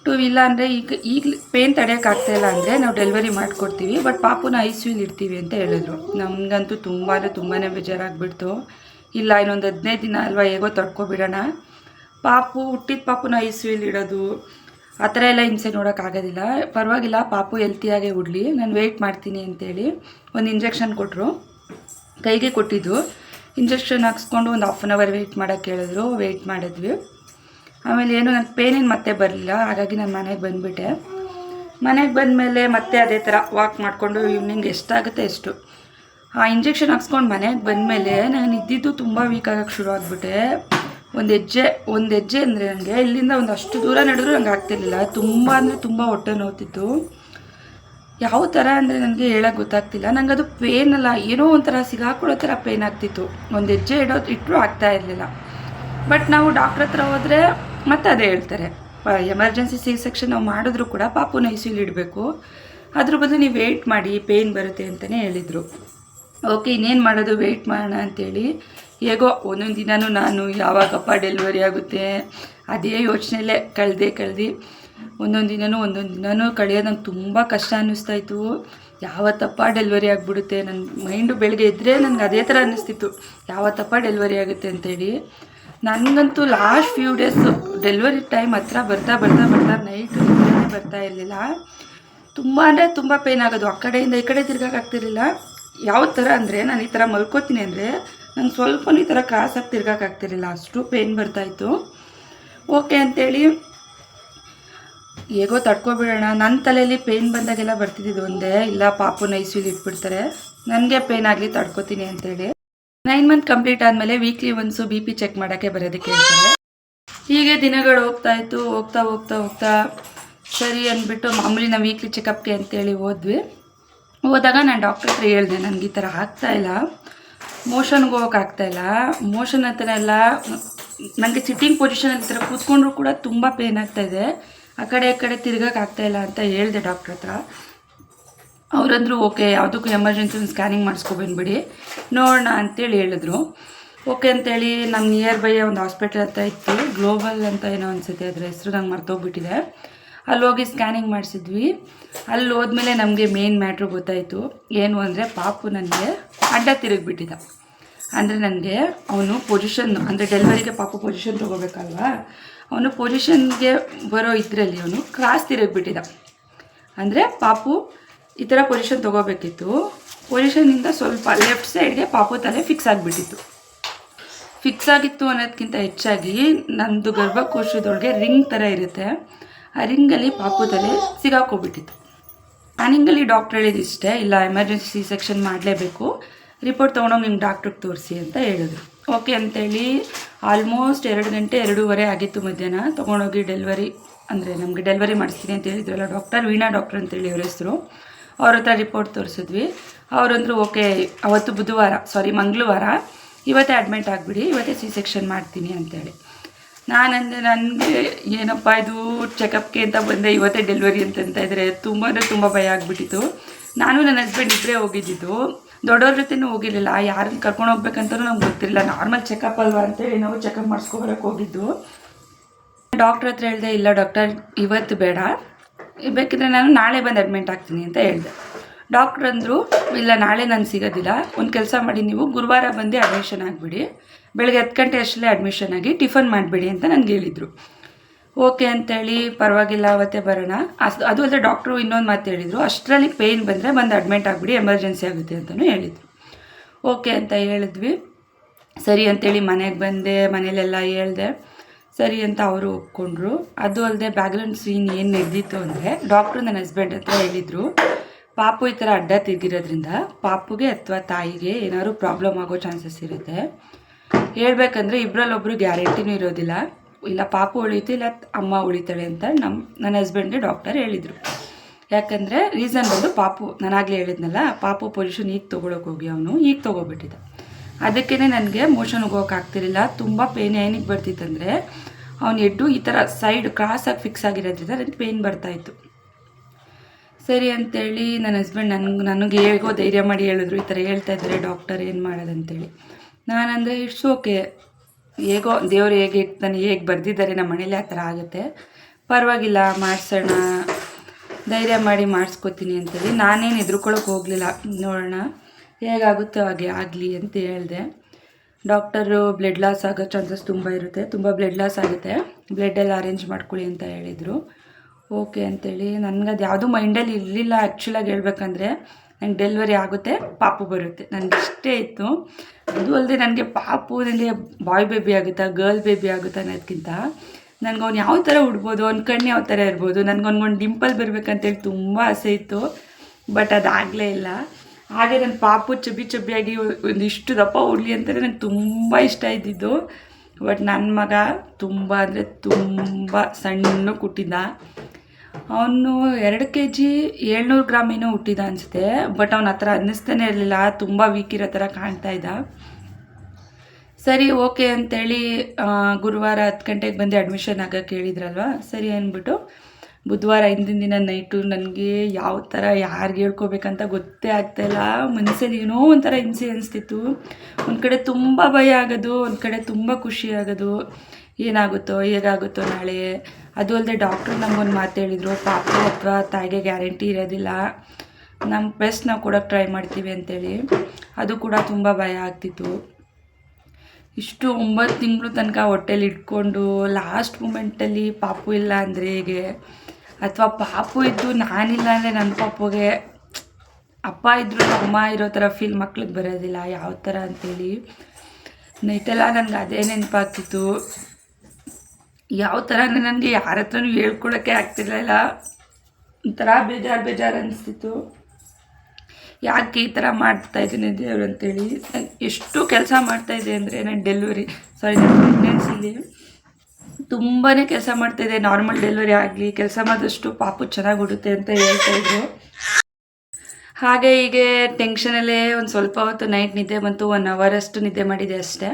ಟೂ ಇಲ್ಲ ಅಂದರೆ ಈಗ ಈಗ ಪೇನ್ ತಡೆಯೋಕ್ಕಾಗ್ತಾಯಿಲ್ಲ ಅಂದರೆ ನಾವು ಡೆಲಿವರಿ ಮಾಡಿಕೊಡ್ತೀವಿ ಬಟ್ ಪಾಪುನ ಐ ಸಿ ಯುಲಿ ಇಡ್ತೀವಿ ಅಂತ ಹೇಳಿದ್ರು. ನಮಗಂತೂ ತುಂಬ ಅಂದರೆ ತುಂಬಾ ಬೇಜಾರಾಗ್ಬಿಡ್ತು. ಇಲ್ಲ, ಇನ್ನೊಂದು ಹದಿನೈದು ದಿನ ಅಲ್ವಾ, ಹೇಗೋ ತಡ್ಕೊಬಿಡೋಣ. ಪಾಪು, ಹುಟ್ಟಿದ ಪಾಪುನ ಐ ಸಿ ಇಡೋದು, ಆ ಥರ ಎಲ್ಲ ಹಿಂಸೆ ನೋಡೋಕ್ಕಾಗೋದಿಲ್ಲ ಪರವಾಗಿಲ್ಲ, ಪಾಪು ಹೆಲ್ತಿಯಾಗೇ ಉಡಲಿ. ನಾನು ವೆಯ್ಟ್ ಮಾಡ್ತೀನಿ ಅಂತೇಳಿ ಒಂದು ಇಂಜೆಕ್ಷನ್ ಕೊಟ್ಟರು ಕೈಗೆ ಕೊಟ್ಟಿದ್ದು. ಇಂಜೆಕ್ಷನ್ ಹಾಕ್ಸ್ಕೊಂಡು ಒಂದು ಹಾಫ್ ಆನ್ ಅವರ್ ವೆಯ್ಟ್ ಮಾಡೋಕ್ಕೆ ಹೇಳಿದ್ರು. ವೆಯ್ಟ್ ಮಾಡಿದ್ವಿ. ಆಮೇಲೆ ಏನು ನನ್ನ ಪೇನೇನು ಮತ್ತೆ ಬರಲಿಲ್ಲ. ಹಾಗಾಗಿ ನಾನು ಮನೆಗೆ ಬಂದುಬಿಟ್ಟೆ. ಮನೆಗೆ ಬಂದಮೇಲೆ ಮತ್ತೆ ಅದೇ ಥರ ವಾಕ್ ಮಾಡಿಕೊಂಡು ಈವ್ನಿಂಗ್ ಎಷ್ಟಾಗುತ್ತೆ ಎಷ್ಟು. ಆ ಇಂಜೆಕ್ಷನ್ ಹಾಕ್ಸ್ಕೊಂಡು ಮನೆಗೆ ಬಂದಮೇಲೆ ನಾನು ಇದ್ದಿದ್ದು ತುಂಬ ವೀಕ್ ಆಗೋಕ್ಕೆ ಶುರು ಆಗಿಬಿಟ್ಟೆ. ಒಂದು ಹೆಜ್ಜೆ ಒಂದು ಹೆಜ್ಜೆ ಅಂದರೆ ನನಗೆ ಇಲ್ಲಿಂದ ಒಂದು ಅಷ್ಟು ದೂರ ನಡೆದ್ರೂ ನಂಗೆ ಆಗ್ತಿರ್ಲಿಲ್ಲ. ತುಂಬ ಅಂದರೆ ತುಂಬ ಹೊಟ್ಟೆ ನೋವ್ತಿತ್ತು. ಯಾವ ಥರ ಅಂದರೆ ನನಗೆ ಹೇಳೋಕ್ಕೆ ಗೊತ್ತಾಗ್ತಿಲ್ಲ. ನಂಗೆ ಅದು ಪೇನ್ ಅಲ್ಲ, ಏನೋ ಒಂಥರ ಸಿಗಾಕೊಳ್ಳೋ ಥರ ಪೇನ್ ಆಗ್ತಿತ್ತು. ಒಂದು ಹೆಜ್ಜೆ ಇಡೋದು ಇಟ್ಟರೂ ಆಗ್ತಾ ಇರಲಿಲ್ಲ. ಬಟ್ ನಾವು ಡಾಕ್ಟ್ರ್ ಹತ್ರ ಹೋದರೆ ಮತ್ತೆ ಅದೇ ಹೇಳ್ತಾರೆ. ಎಮರ್ಜೆನ್ಸಿ ಸಿ ಸೆಕ್ಷನ್ ನಾವು ಮಾಡಿದ್ರು ಕೂಡ ಪಾಪುನ ಐಸಿಲಿ ಇಡಬೇಕು. ಅದ್ರ ಬದಲು ನೀವು ವೇಟ್ ಮಾಡಿ ಪೇಯ್ನ್ ಬರುತ್ತೆ ಅಂತಲೇ ಹೇಳಿದರು. ಓಕೆ ಇನ್ನೇನು ಮಾಡೋದು? ವೆಯ್ಟ್ ಮಾಡೋಣ ಅಂತೇಳಿ. ಹೇಗೋ ಒಂದೊಂದು ದಿನವೂ ನಾನು ಯಾವಾಗಪ್ಪ ಡೆಲಿವರಿ ಆಗುತ್ತೆ, ಅದೇ ಯೋಚನೆಯಲ್ಲೇ ಕಳೆದೆ ಕಳೆದು ಒಂದೊಂದು ದಿನವೂ ಒಂದೊಂದು ದಿನವೂ ಕಳೆಯೋದು ನಂಗೆ ತುಂಬ ಕಷ್ಟ ಅನ್ನಿಸ್ತಾಯಿತ್ತು ಯಾವತ್ತಪ್ಪ ಡೆಲಿವರಿ ಆಗಿಬಿಡುತ್ತೆ? ನನ್ನ ಮೈಂಡು ಬೆಳಗ್ಗೆ ಇದ್ದರೆ ನನಗೆ ಅದೇ ಥರ ಅನ್ನಿಸ್ತಿತ್ತು. ಯಾವತ್ತಪ್ಪ ಡೆಲಿವರಿ ಆಗುತ್ತೆ ಅಂತೇಳಿ. ನನಗಂತೂ last few days delivery time ಹತ್ರ ಬರ್ತಾ ಬರ್ತಾ ಬರ್ತಾ ನೈಟ್ ಬರ್ತಾ ಇರಲಿಲ್ಲ. ತುಂಬ ಅಂದರೆ ತುಂಬ ಪೇನ್ ಆಗೋದು. ಆ ಕಡೆಯಿಂದ ಈ ಕಡೆ ತಿರ್ಗೋಕ್ಕಾಗ್ತಿರ್ಲಿಲ್ಲ ಯಾವ ಥರ ಅಂದರೆ ನಾನು ಈ ಥರ ಮಲ್ಕೋತೀನಿ ಅಂದರೆ ನಂಗೆ ಸ್ವಲ್ಪ ಈ ಥರ ಕ್ರಾಸಾಗಿ ತಿರ್ಗೋಕ್ಕಾಗ್ತಿರ್ಲಿಲ್ಲ ಅಷ್ಟು ಪೇನ್ ಬರ್ತಾಯಿತ್ತು ಓಕೆ ಅಂತೇಳಿ ಹೇಗೋ ತಡ್ಕೊಬಿಡೋಣ. ನನ್ನ ತಲೆಯಲ್ಲಿ ಪೇನ್ ಬಂದಾಗೆಲ್ಲ ಬರ್ತಿದ್ದಿದ್ದು ಒಂದೇ. ಇಲ್ಲ ಪಾಪು ನೈಸ್ವಿಲ್ ಇಟ್ಬಿಡ್ತಾರೆ. ನನಗೆ ಪೇನ್ ಆಗಲಿ ತಡ್ಕೊತೀನಿ ಅಂತೇಳಿ ನೈನ್ ಮಂತ್ ಕಂಪ್ಲೀಟ್ ಆದಮೇಲೆ weekly once B P check ಮಾಡೋಕ್ಕೆ ಬರೋದಕ್ಕೆ ಹೇಳ್ತಾರೆ. ಹೀಗೆ ದಿನಗಳು ಹೋಗ್ತಾ ಇತ್ತು. ಹೋಗ್ತಾ ಹೋಗ್ತಾ ಹೋಗ್ತಾ ಸರಿ ಅಂದ್ಬಿಟ್ಟು ಮಾಮೂಲಿ ನಾವು ವೀಕ್ಲಿ ಚೆಕಪ್ಗೆ ಅಂತೇಳಿ ಹೋದ್ವಿ. ಹೋದಾಗ ನಾನು ಡಾಕ್ಟರ್ ಹತ್ರ ಹೇಳಿದೆ, ನನಗೆ ಈ ಥರ ಆಗ್ತಾ ಇಲ್ಲ. ಮೋಷನ್ಗೆ ಹೋಗೋಕ್ಕಾಗ್ತಾಯಿಲ್ಲ ಮೋಷನ್ ಹತ್ರ ಎಲ್ಲ ನನಗೆ ಸಿಟ್ಟಿಂಗ್ ಪೊಸಿಷನಲ್ಲಿ ಈ ಥರ ಕೂತ್ಕೊಂಡ್ರೂ ಕೂಡ ತುಂಬ ಪೇನ್ ಆಗ್ತಾಯಿದೆ ಆ ಕಡೆ ಈ ಕಡೆ ತಿರ್ಗೋಕ್ಕಾಗ್ತಾ ಇಲ್ಲ ಅಂತ ಹೇಳಿದೆ ಡಾಕ್ಟ್ರ್ ಹತ್ರ. ಅವರಂದ್ರು, ಓಕೆ, ಯಾವುದಕ್ಕೂ ಎಮರ್ಜೆನ್ಸಿ ಸ್ಕ್ಯಾನಿಂಗ್ ಮಾಡಿಸ್ಕೊಬಂದ್ಬಿಡಿ ನೋಡೋಣ ಅಂತೇಳಿ ಹೇಳಿದ್ರು. ಓಕೆ ಅಂತೇಳಿ ನಮ್ಮ ನಿಯರ್ ಬೈ ಒಂದು ಹಾಸ್ಪಿಟಲ್ ಅಂತ ಇತ್ತು. ಗ್ಲೋಬಲ್ ಅಂತ ಏನೋ ಅನಿಸುತ್ತೆ, ಅದರ ಹೆಸರು ನಂಗೆ ಮರ್ತೋಗ್ಬಿಟ್ಟಿದೆ. ಅಲ್ಲಿ ಹೋಗಿ ಸ್ಕ್ಯಾನಿಂಗ್ ಮಾಡಿಸಿದ್ವಿ. ಅಲ್ಲಿ ಹೋದ್ಮೇಲೆ ನಮಗೆ ಮೇನ್ ಮ್ಯಾಟ್ರು ಗೊತ್ತಾಯಿತು. ಏನು ಅಂದರೆ ಪಾಪು ನನಗೆ ಅಡ್ಡ ತಿರುಗಿಬಿಟ್ಟಿದ್ದ ಅಂದರೆ ನನಗೆ ಅವನು ಪೊಸಿಷನ್ ಅಂದರೆ ಡೆಲಿವರಿಗೆ ಪಾಪ ಪೊಸಿಷನ್ ತೊಗೋಬೇಕಲ್ವಾ? ಅವನು ಪೊಸಿಷನ್ಗೆ ಬರೋ ಇದರಲ್ಲಿ ಅವನು ಕ್ರಾಸ್ ತಿರುಗಿಬಿಟ್ಟಿದ್ದ ಅಂದರೆ ಪಾಪು ಈ ಥರ ಪೊಸಿಷನ್ ತೊಗೋಬೇಕಿತ್ತು. ಪೊಸಿಷನಿಂದ ಸ್ವಲ್ಪ ಲೆಫ್ಟ್ ಸೈಡ್ಗೆ ಪಾಪು ತಲೆ ಫಿಕ್ಸ್ ಆಗಿಬಿಟ್ಟಿತ್ತು. ಫಿಕ್ಸ್ ಆಗಿತ್ತು ಅನ್ನೋದಕ್ಕಿಂತ ಹೆಚ್ಚಾಗಿ ನಂದು ಗರ್ಭಕೋಶದೊಳಗೆ ರಿಂಗ್ ಥರ ಇರುತ್ತೆ. ಆ ರಿಂಗಲ್ಲಿ ಪಾಪು ತಲೆ ಸಿಗಾಕೋಬಿಟ್ಟಿತ್ತು ಆ ರಿಂಗಲ್ಲಿ ಡಾಕ್ಟ್ರ್ ಹೇಳಿದಿಷ್ಟೇ ಇಲ್ಲ ಎಮರ್ಜೆನ್ಸಿ ಸೆಕ್ಷನ್ ಮಾಡಲೇಬೇಕು. ರಿಪೋರ್ಟ್ ತೊಗೊಂಡೋಗಿ ನಿಮ್ಮ ಡಾಕ್ಟ್ರಿಗೆ ತೋರಿಸಿ ಅಂತ ಹೇಳಿದ್ರು. ಓಕೆ ಅಂತೇಳಿ ಆಲ್ಮೋಸ್ಟ್ ಎರಡು ಗಂಟೆ ಎರಡೂವರೆ ಆಗಿತ್ತು ಮಧ್ಯಾಹ್ನ. ತೊಗೊಂಡೋಗಿ ಡೆಲಿವರಿ, ಅಂದರೆ ನಮಗೆ ಡೆಲಿವರಿ ಮಾಡಿಸ್ತೀನಿ ಅಂತ ಹೇಳಿದ್ರಲ್ಲ ಡಾಕ್ಟರ್, ವೀಣಾ ಡಾಕ್ಟರ್ ಅಂತೇಳಿ ಅವ್ರ ಹೆಸರು. ಅವ್ರ ಹತ್ರ ರಿಪೋರ್ಟ್ ತೋರಿಸಿದ್ವಿ. ಅವರಂದ್ರು ಓಕೆ, ಅವತ್ತು ಬುಧವಾರ, ಸಾರಿ ಮಂಗಳವಾರ, ಇವತ್ತೇ ಅಡ್ಮಿಟ್ ಆಗಿಬಿಡಿ, ಇವತ್ತೇ ಸಿ ಸೆಕ್ಷನ್ ಮಾಡ್ತೀನಿ ಅಂತೇಳಿ. ನಾನಂದರೆ ನನಗೆ ಏನಪ್ಪ ಇದು ಚೆಕಪ್ಗೆ ಅಂತ ಬಂದೆ, ಇವತ್ತೇ ಡೆಲಿವರಿ ಅಂತಂತ ಇದ್ದರೆ ತುಂಬ ಅಂದರೆ ತುಂಬ ಭಯ ಆಗಿಬಿಟ್ಟಿತ್ತು. ನಾನು ನನ್ನ ಹಸ್ಬೆಂಡ್ ಇಬ್ಬರೇ ಹೋಗಿದ್ದಿದ್ದು. ದೊಡ್ಡವ್ರ ಜೊತೆನೂ ಹೋಗಿರಲಿಲ್ಲ. ಯಾರನ್ನ ಕರ್ಕೊಂಡು ಹೋಗ್ಬೇಕಂತಲೂ ನಮ್ಗೆ ಗೊತ್ತಿರಲಿಲ್ಲ. ನಾರ್ಮಲ್ ಚೆಕಪ್ ಅಲ್ವಾ ಅಂತೇಳಿ ನಾವು ಚೆಕಪ್ ಮಾಡಿಸ್ಕೊಬರಕ್ಕೆ ಹೋಗಿದ್ದು. ಡಾಕ್ಟ್ರ್ ಹತ್ರ ಹೇಳಿದೆ, ಇಲ್ಲ ಡಾಕ್ಟರ್ ಇವತ್ತು ಬೇಡ. ಬೇಕಿದ್ರೆ ನಾನು ನಾಳೆ ಬಂದು ಅಡ್ಮಿಂಟ್ ಆಗ್ತೀನಿ ಅಂತ ಹೇಳಿದೆ. ಡಾಕ್ಟ್ರ್ ಅಂದರು, ಇಲ್ಲ ನಾಳೆ ನಾನು ಸಿಗೋದಿಲ್ಲ. ಒಂದು ಕೆಲಸ ಮಾಡಿ ನೀವು ಗುರುವಾರ ಬಂದು ಅಡ್ಮಿಷನ್ ಆಗಿಬಿಡಿ. ಬೆಳಗ್ಗೆ ಹತ್ತು ಗಂಟೆ ಅಷ್ಟಲ್ಲೇ ಅಡ್ಮಿಷನ್ ಆಗಿ ಟಿಫನ್ ಮಾಡಿಬಿಡಿ ಅಂತ ನನಗೆ ಹೇಳಿದರು. ಓಕೆ ಅಂತೇಳಿ ಪರವಾಗಿಲ್ಲ, ಅವತ್ತೇ ಬರೋಣ. ಅಸ್, ಅದು ಅಲ್ಲದೆ ಡಾಕ್ಟ್ರು ಇನ್ನೊಂದು ಮಾತು ಹೇಳಿದರು. ಅಷ್ಟರಲ್ಲಿ ಪೇಯ್ನ್ ಬಂದರೆ ಬಂದು ಅಡ್ಮಿಟ್ ಆಗಿಬಿಡಿ ಎಮರ್ಜೆನ್ಸಿ ಆಗುತ್ತೆ ಅಂತಲೂ ಹೇಳಿದರು. ಓಕೆ ಅಂತ ಹೇಳಿದ್ವಿ. ಸರಿ ಅಂತೇಳಿ ಮನೆಗೆ ಬಂದೆ, ಮನೇಲೆಲ್ಲ ಹೇಳ್ದೆ. ಸರಿ ಅಂತ ಅವರು ಒಪ್ಕೊಂಡ್ರು. ಅದು ಅಲ್ಲದೆ ಬ್ಯಾಗ್ರೌಂಡ್ ಸೀನ್ ಏನು ನೆಗ್ದಿತ್ತು ಅಂದರೆ ಡಾಕ್ಟ್ರು ನನ್ನ ಹಸ್ಬೆಂಡ್ ಹತ್ರ ಹೇಳಿದರು, ಪಾಪು ಈ ಥರ ಅಡ್ಡ ತಿರ್ಗಿರೋದ್ರಿಂದ ಪಾಪುಗೆ ಅಥವಾ ತಾಯಿಗೆ ಏನಾದರೂ ಪ್ರಾಬ್ಲಮ್ ಆಗೋ ಚಾನ್ಸಸ್ ಇರುತ್ತೆ. ಹೇಳಬೇಕಂದ್ರೆ ಇಬ್ಬರಲ್ಲೊಬ್ರು ಗ್ಯಾರಂಟಿನೂ ಇರೋದಿಲ್ಲ. ಇಲ್ಲ, ಪಾಪು ಉಳಿತು ಇಲ್ಲ, ಅಮ್ಮ ಉಳಿತಾಳೆ ಅಂತ ನಮ್ಮ ನನ್ನ ಹಸ್ಬೆಂಡ್ಗೆ ಡಾಕ್ಟರ್ ಹೇಳಿದರು. ಯಾಕಂದರೆ ರೀಸನ್ ಬಂದು ಪಾಪು, ನಾನಾಗಲೇ ಹೇಳಿದ್ನಲ್ಲ, ಪಾಪು ಪೊಲ್ಯೂಷನ್ ಈಗ ತೊಗೊಳಕ್ಕೆ ಹೋಗಿ ಅವನು, ಈಗ ತೊಗೊಬಿಟ್ಟಿದ್ದ. ಅದಕ್ಕೇ ನನಗೆ ಮೋಷನ್ ಆಗ್ತಿರಲಿಲ್ಲ, ತುಂಬ ಪೇನ್ ಏನಕ್ಕೆ ಬರ್ತಿತ್ತಂದರೆ ಅವನ ಎಡ್ಡು ಈ ಥರ ಸೈಡ್ ಕ್ರಾಸಾಗಿ ಫಿಕ್ಸ್ ಆಗಿರೋದ್ರಿಂದ ನನಗೆ ಪೇಯ್ನ್ ಬರ್ತಾಯಿತ್ತು ಸರಿ ಅಂತೇಳಿ ನನ್ನ ಹಸ್ಬೆಂಡ್ ನನಗೆ ನನಗೆ ಹೇಗೋ ಧೈರ್ಯ ಮಾಡಿ ಹೇಳಿದ್ರು, ಈ ಥರ ಹೇಳ್ತಾ ಇದ್ದಾರೆ ಡಾಕ್ಟರ್ ಏನು ಮಾಡೋದಂತೇಳಿ. ನಾನಂದರೆ, ಇಟ್ಸ್ ಓಕೆ ಹೇಗೋ ದೇವರು ಹೇಗೆ ಇರ್ತಾನೆ ಹೇಗೆ ಬರೆದಿದ್ದಾರೆ ನಮ್ಮ ಮನೇಲಿ ಆ ಥರ ಆಗುತ್ತೆ. ಪರವಾಗಿಲ್ಲ, ಮಾಡಿಸೋಣ. ಧೈರ್ಯ ಮಾಡಿ ಮಾಡಿಸ್ಕೋತೀನಿ ಅಂತೇಳಿ ನಾನೇನು ಹೆದ್ರುಕೊಳಕ್ಕೆ ಹೋಗಲಿಲ್ಲ. ನೋಡೋಣ, ಹೇಗಾಗುತ್ತೋ ಹಾಗೆ ಆಗಲಿ ಅಂತ ಹೇಳಿದೆ. ಡಾಕ್ಟರು, ಬ್ಲಡ್ ಲಾಸ್ ಆಗೋ ಚಾನ್ಸಸ್ ತುಂಬ ಇರುತ್ತೆ. ತುಂಬ ಬ್ಲಡ್ ಲಾಸ್ ಆಗುತ್ತೆ. ಬ್ಲಡ್ಡೆಲ್ಲ ಅರೇಂಜ್ ಮಾಡ್ಕೊಳ್ಳಿ ಅಂತ ಹೇಳಿದರು. ಓಕೆ ಅಂತೇಳಿ ನನಗೆ ಅದು ಯಾವುದೂ ಮೈಂಡಲ್ಲಿ ಇರಲಿಲ್ಲ. ಆ್ಯಕ್ಚುಲಾಗಿ ಹೇಳ್ಬೇಕಂದ್ರೆ ನಂಗೆ ಡೆಲಿವರಿ ಆಗುತ್ತೆ, ಪಾಪು ಬರುತ್ತೆ. ನನಗೆ ಇಷ್ಟೇ ಇತ್ತು. ಅದು ಅಲ್ಲದೆ ನನಗೆ ಪಾಪು ನನಗೆ ಬಾಯ್ ಬೇಬಿ ಆಗುತ್ತಾ ಗರ್ಲ್ ಬೇಬಿ ಆಗುತ್ತಾ ಅನ್ನೋದಕ್ಕಿಂತ ನನಗೆ ಅವ್ನು ಯಾವ ಥರ ಉಡ್ಬೋದು, ಅವ್ನ ಕಣ್ಣು ಯಾವ ಥರ ಇರ್ಬೋದು ನನಗೆ ಅವ್ನಿಗೊಂದು ಡಿಂಪಲ್ ಬರಬೇಕಂತೇಳಿ ತುಂಬ ಆಸೆ ಇತ್ತು. ಬಟ್ ಅದಾಗಲೇ ಇಲ್ಲ. ಹಾಗೆ ನನ್ನ ಪಾಪು ಚಬ್ಬಿ ಚಬ್ಬಿಯಾಗಿ ಒಂದಿಷ್ಟು ದಪ್ಪ ಉಡ್ಲಿ ಅಂತಲೇ ನಂಗೆ ತುಂಬ ಇಷ್ಟ ಇದ್ದಿದ್ದು. ಬಟ್ ನನ್ನ ಮಗ ತುಂಬ ಅಂದರೆ ತುಂಬ ಸಣ್ಣ ಹುಟ್ಟಿದ್ದ ಅವನು ಎರಡು ಕೆ ಜಿ ಏಳ್ನೂರು ಗ್ರಾಮ್ ಏನೋ ಹುಟ್ಟಿದ ಅನಿಸುತ್ತೆ ಬಟ್ ಅವನ ಹತ್ರ ಅನ್ನಿಸ್ತಾನೆ ಇರಲಿಲ್ಲ, ತುಂಬ ವೀಕ್ ಇರೋ ಥರ ಕಾಣ್ತಾ ಇದ್ದ. ಸರಿ ಓಕೆ ಅಂತೇಳಿ ಗುರುವಾರ ಹತ್ತು ಗಂಟೆಗೆ ಬಂದು ಅಡ್ಮಿಷನ್ ಆಗೋಕ್ಕೆ ಹೇಳಿದ್ರಲ್ವ ಸರಿ ಅಂದ್ಬಿಟ್ಟು ಬುಧವಾರ ಹಿಂದಿನ ದಿನ ನೈಟು ನನಗೆ ಯಾವ ಥರ ಯಾರಿಗೆ ಹೇಳ್ಕೊಬೇಕಂತ ಗೊತ್ತೇ ಆಗ್ತಾಯಿಲ್ಲ ಮನಸ್ಸಲ್ಲಿ ಏನೋ ಒಂಥರ ಹಿಂಸೆ ಅನಿಸ್ತಿತ್ತು ಒಂದು ಕಡೆ ತುಂಬ ಭಯ ಆಗೋದು, ಒಂದು ಕಡೆ ತುಂಬ ಖುಷಿ ಆಗೋದು. ಏನಾಗುತ್ತೋ, ಹೇಗಾಗುತ್ತೋ ನಾಳೆ? ಅದು ಅಲ್ಲದೆ ಡಾಕ್ಟ್ರು ನಮಗೊಂದು ಮಾತು ಹೇಳಿದರು ಪಾಪು ಅಥವಾ ತಾಯಿಗೆ ಗ್ಯಾರಂಟಿ ಇರೋದಿಲ್ಲ. ನಮ್ಮ ಬೆಸ್ಟ್ ನಾವು ಕೊಡೋಕ್ಕೆ ಟ್ರೈ ಮಾಡ್ತೀವಿ ಅಂತೇಳಿ. ಅದು ಕೂಡ ತುಂಬ ಭಯ ಆಗ್ತಿತ್ತು. ಇಷ್ಟು ಒಂಬತ್ತು ತಿಂಗಳು ತನಕ ಹೊಟ್ಟೆಲಿ ಇಟ್ಕೊಂಡು ಲಾಸ್ಟ್ ಮೂಮೆಂಟಲ್ಲಿ ಪಾಪು ಇಲ್ಲ ಅಂದರೆ ಹೇಗೆ? ಅಥವಾ ಪಾಪು ಇದ್ದು ನಾನಿಲ್ಲ ಅಂದರೆ ನನ್ನ ಪಾಪುಗೆ ಅಪ್ಪ ಇದ್ದರೂ ಅಮ್ಮ ಇರೋ ಥರ ಫೀಲ್ ಮಕ್ಳಿಗೆ ಬರೋದಿಲ್ಲ, ಯಾವ ಥರ ಅಂತೇಳಿ. ನೈಟೆಲ್ಲ ನನಗೆ ಅದೇ ನೆನಪಾಗ್ತಿತ್ತು. ಯಾವ ಥರ ನನಗೆ ಯಾರ ಹತ್ರನೂ ಹೇಳ್ಕೊಳಕ್ಕೆ ಆಗ್ತಿರ್ಲಿಲ್ಲ. ಒಂಥರ ಬೇಜಾರು ಬೇಜಾರು ಅನಿಸ್ತಿತ್ತು. ಯಾಕೆ ಈ ಥರ ಮಾಡ್ತಾ ಇದ್ದೀನಿ ದೇವ್ರು ಅಂತೇಳಿ. ನಾನ್ ಎಷ್ಟು ಕೆಲಸ ಮಾಡ್ತಾಯಿದ್ದೆ ಅಂದರೆ ನಾನು ಡೆಲಿವರಿ ಸಾರಿ ನನ್ನ ಪ್ರೆಗ್ನೆನ್ಸಿಲಿ ತುಂಬಾ ಕೆಲಸ ಮಾಡ್ತಾಯಿದ್ದೆ ನಾರ್ಮಲ್ ಡೆಲಿವರಿ ಆಗಲಿ, ಕೆಲಸ ಮಾಡಿದಷ್ಟು ಪಾಪು ಚೆನ್ನಾಗಿ ಉಡುತ್ತೆ ಅಂತ ಹೇಳ್ತಾಯಿದ್ರು ಹಾಗೆ ಹೀಗೆ ಟೆನ್ಷನಲ್ಲೇ ಒಂದು ಸ್ವಲ್ಪ ಹೊತ್ತು ನೈಟ್ ನಿದ್ದೆ ಬಂತು ಒನ್ ಅವರಷ್ಟು ನಿದ್ದೆ ಮಾಡಿದೆ ಅಷ್ಟೇ.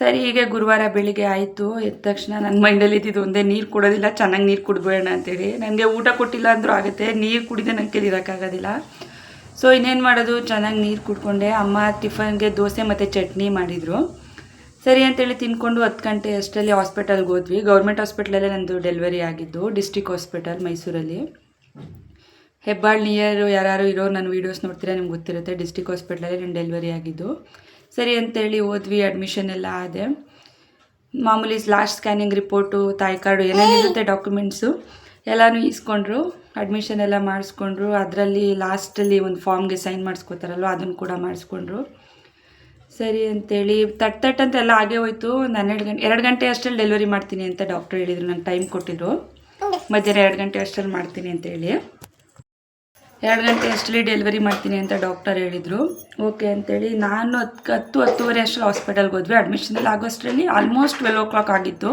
ಸರಿ, ಹೀಗೆ ಗುರುವಾರ ಬೆಳಿಗ್ಗೆ ಆಯಿತು. ಎದ್ದ ತಕ್ಷಣ ನನ್ನ ಮೈಂಡಲ್ಲಿ ಇದ್ದಿದ್ದು ಒಂದೇ, ನೀರು ಕೊಡೋದಿಲ್ಲ, ಚೆನ್ನಾಗಿ ನೀರು ಕುಡ್ಬೇಡ ಅಂತೇಳಿ. ನನಗೆ ಊಟ ಕೊಟ್ಟಿಲ್ಲ ಅಂದರೂ ಆಗುತ್ತೆ, ನೀರು ಕುಡಿದೆ ನನಗೆ ಇರೋಕ್ಕಾಗೋದಿಲ್ಲ ಸೊ ಇನ್ನೇನು ಮಾಡೋದು? ಚೆನ್ನಾಗಿ ನೀರು ಕುಡ್ಕೊಂಡೆ. ಅಮ್ಮ ಟಿಫನ್ಗೆ ದೋಸೆ ಮತ್ತು ಚಟ್ನಿ ಮಾಡಿದರು. ಸರಿ ಅಂತೇಳಿ ತಿನ್ಕೊಂಡು ಹತ್ತು ಗಂಟೆ ಅಷ್ಟರಲ್ಲಿ ಹಾಸ್ಪಿಟಲ್ಗೆ ಹೋದ್ವಿ. ಗೌರ್ಮೆಂಟ್ ಹಾಸ್ಪಿಟ್ಲಲ್ಲೇ ನಂದು ಡೆಲಿವರಿ ಆಗಿದ್ದು ಡಿಸ್ಟಿಕ್ ಹಾಸ್ಪಿಟಲ್ ಮೈಸೂರಲ್ಲಿ. ಹೆಬ್ಬಾಳ್ ನಿಯರು ಯಾರು ಇರೋ ನನ್ನ ವೀಡಿಯೋಸ್ ನೋಡ್ತೀರಾ ನಿಮ್ಗೆ ಗೊತ್ತಿರುತ್ತೆ. ಡಿಸ್ಟಿಕ್ ಹಾಸ್ಪಿಟ್ಲಲ್ಲಿ ನಾನು ಡೆಲಿವರಿ ಆಗಿದ್ದು. ಸರಿ ಅಂತೇಳಿ ಹೋದ್ವಿ ಅಡ್ಮಿಷನ್ ಎಲ್ಲ ಆದೆ. ಮಾಮೂಲಿ ಲಾಸ್ಟ್ ಸ್ಕ್ಯಾನಿಂಗ್ ರಿಪೋರ್ಟು ತಾಯಿ ಕಾರ್ಡು ಏನೇನಿರುತ್ತೆ ಡಾಕ್ಯುಮೆಂಟ್ಸು ಎಲ್ಲನೂ ಇಸ್ಕೊಂಡ್ರು ಅಡ್ಮಿಷನ್ ಎಲ್ಲ ಮಾಡಿಸ್ಕೊಂಡ್ರು. ಅದರಲ್ಲಿ ಲಾಸ್ಟಲ್ಲಿ ಒಂದು ಫಾರ್ಮ್ಗೆ ಸೈನ್ ಮಾಡಿಸ್ಕೋತಾರಲ್ವ ಅದನ್ನು ಕೂಡ ಮಾಡಿಸ್ಕೊಂಡ್ರು. ಸರಿ ಅಂತೇಳಿ ತಟ್ ತಟ್ ಅಂತ ಎಲ್ಲ ಆಗೇ ಹೋಯ್ತು. ಒಂದು ಹನ್ನೆರಡು ಗಂಟೆ ಎರಡು ಗಂಟೆ ಅಷ್ಟರಲ್ಲಿ ಡೆಲಿವರಿ ಮಾಡ್ತೀನಿ ಅಂತ ಡಾಕ್ಟ್ರು ಹೇಳಿದರು ನಂಗೆ ಟೈಮ್ ಕೊಟ್ಟಿದ್ರು. ಮಧ್ಯಾಹ್ನ ಎರಡು ಗಂಟೆ ಅಷ್ಟರಲ್ಲಿ ಮಾಡ್ತೀನಿ ಅಂತೇಳಿ. ಎರಡು ಗಂಟೆ ಅಷ್ಟರಲ್ಲಿ ಡೆಲಿವರಿ ಮಾಡ್ತೀನಿ ಅಂತ ಡಾಕ್ಟರ್ ಹೇಳಿದರು. ಓಕೆ ಅಂತೇಳಿ ನಾನು ಹತ್ತು ಹತ್ತು, ಹತ್ತುವರೆ ಅಷ್ಟರಲ್ಲಿ ಹಾಸ್ಪಿಟಲ್ಗೆ ಹೋದ್ವಿ. ಅಡ್ಮಿಷನಲ್ಲಿ ಆಗೋಷ್ಟರಲ್ಲಿ ಆಲ್ಮೋಸ್ಟ್ ಟ್ವೆಲ್ ಓ ಕ್ಲಾಕ್ ಆಗಿತ್ತು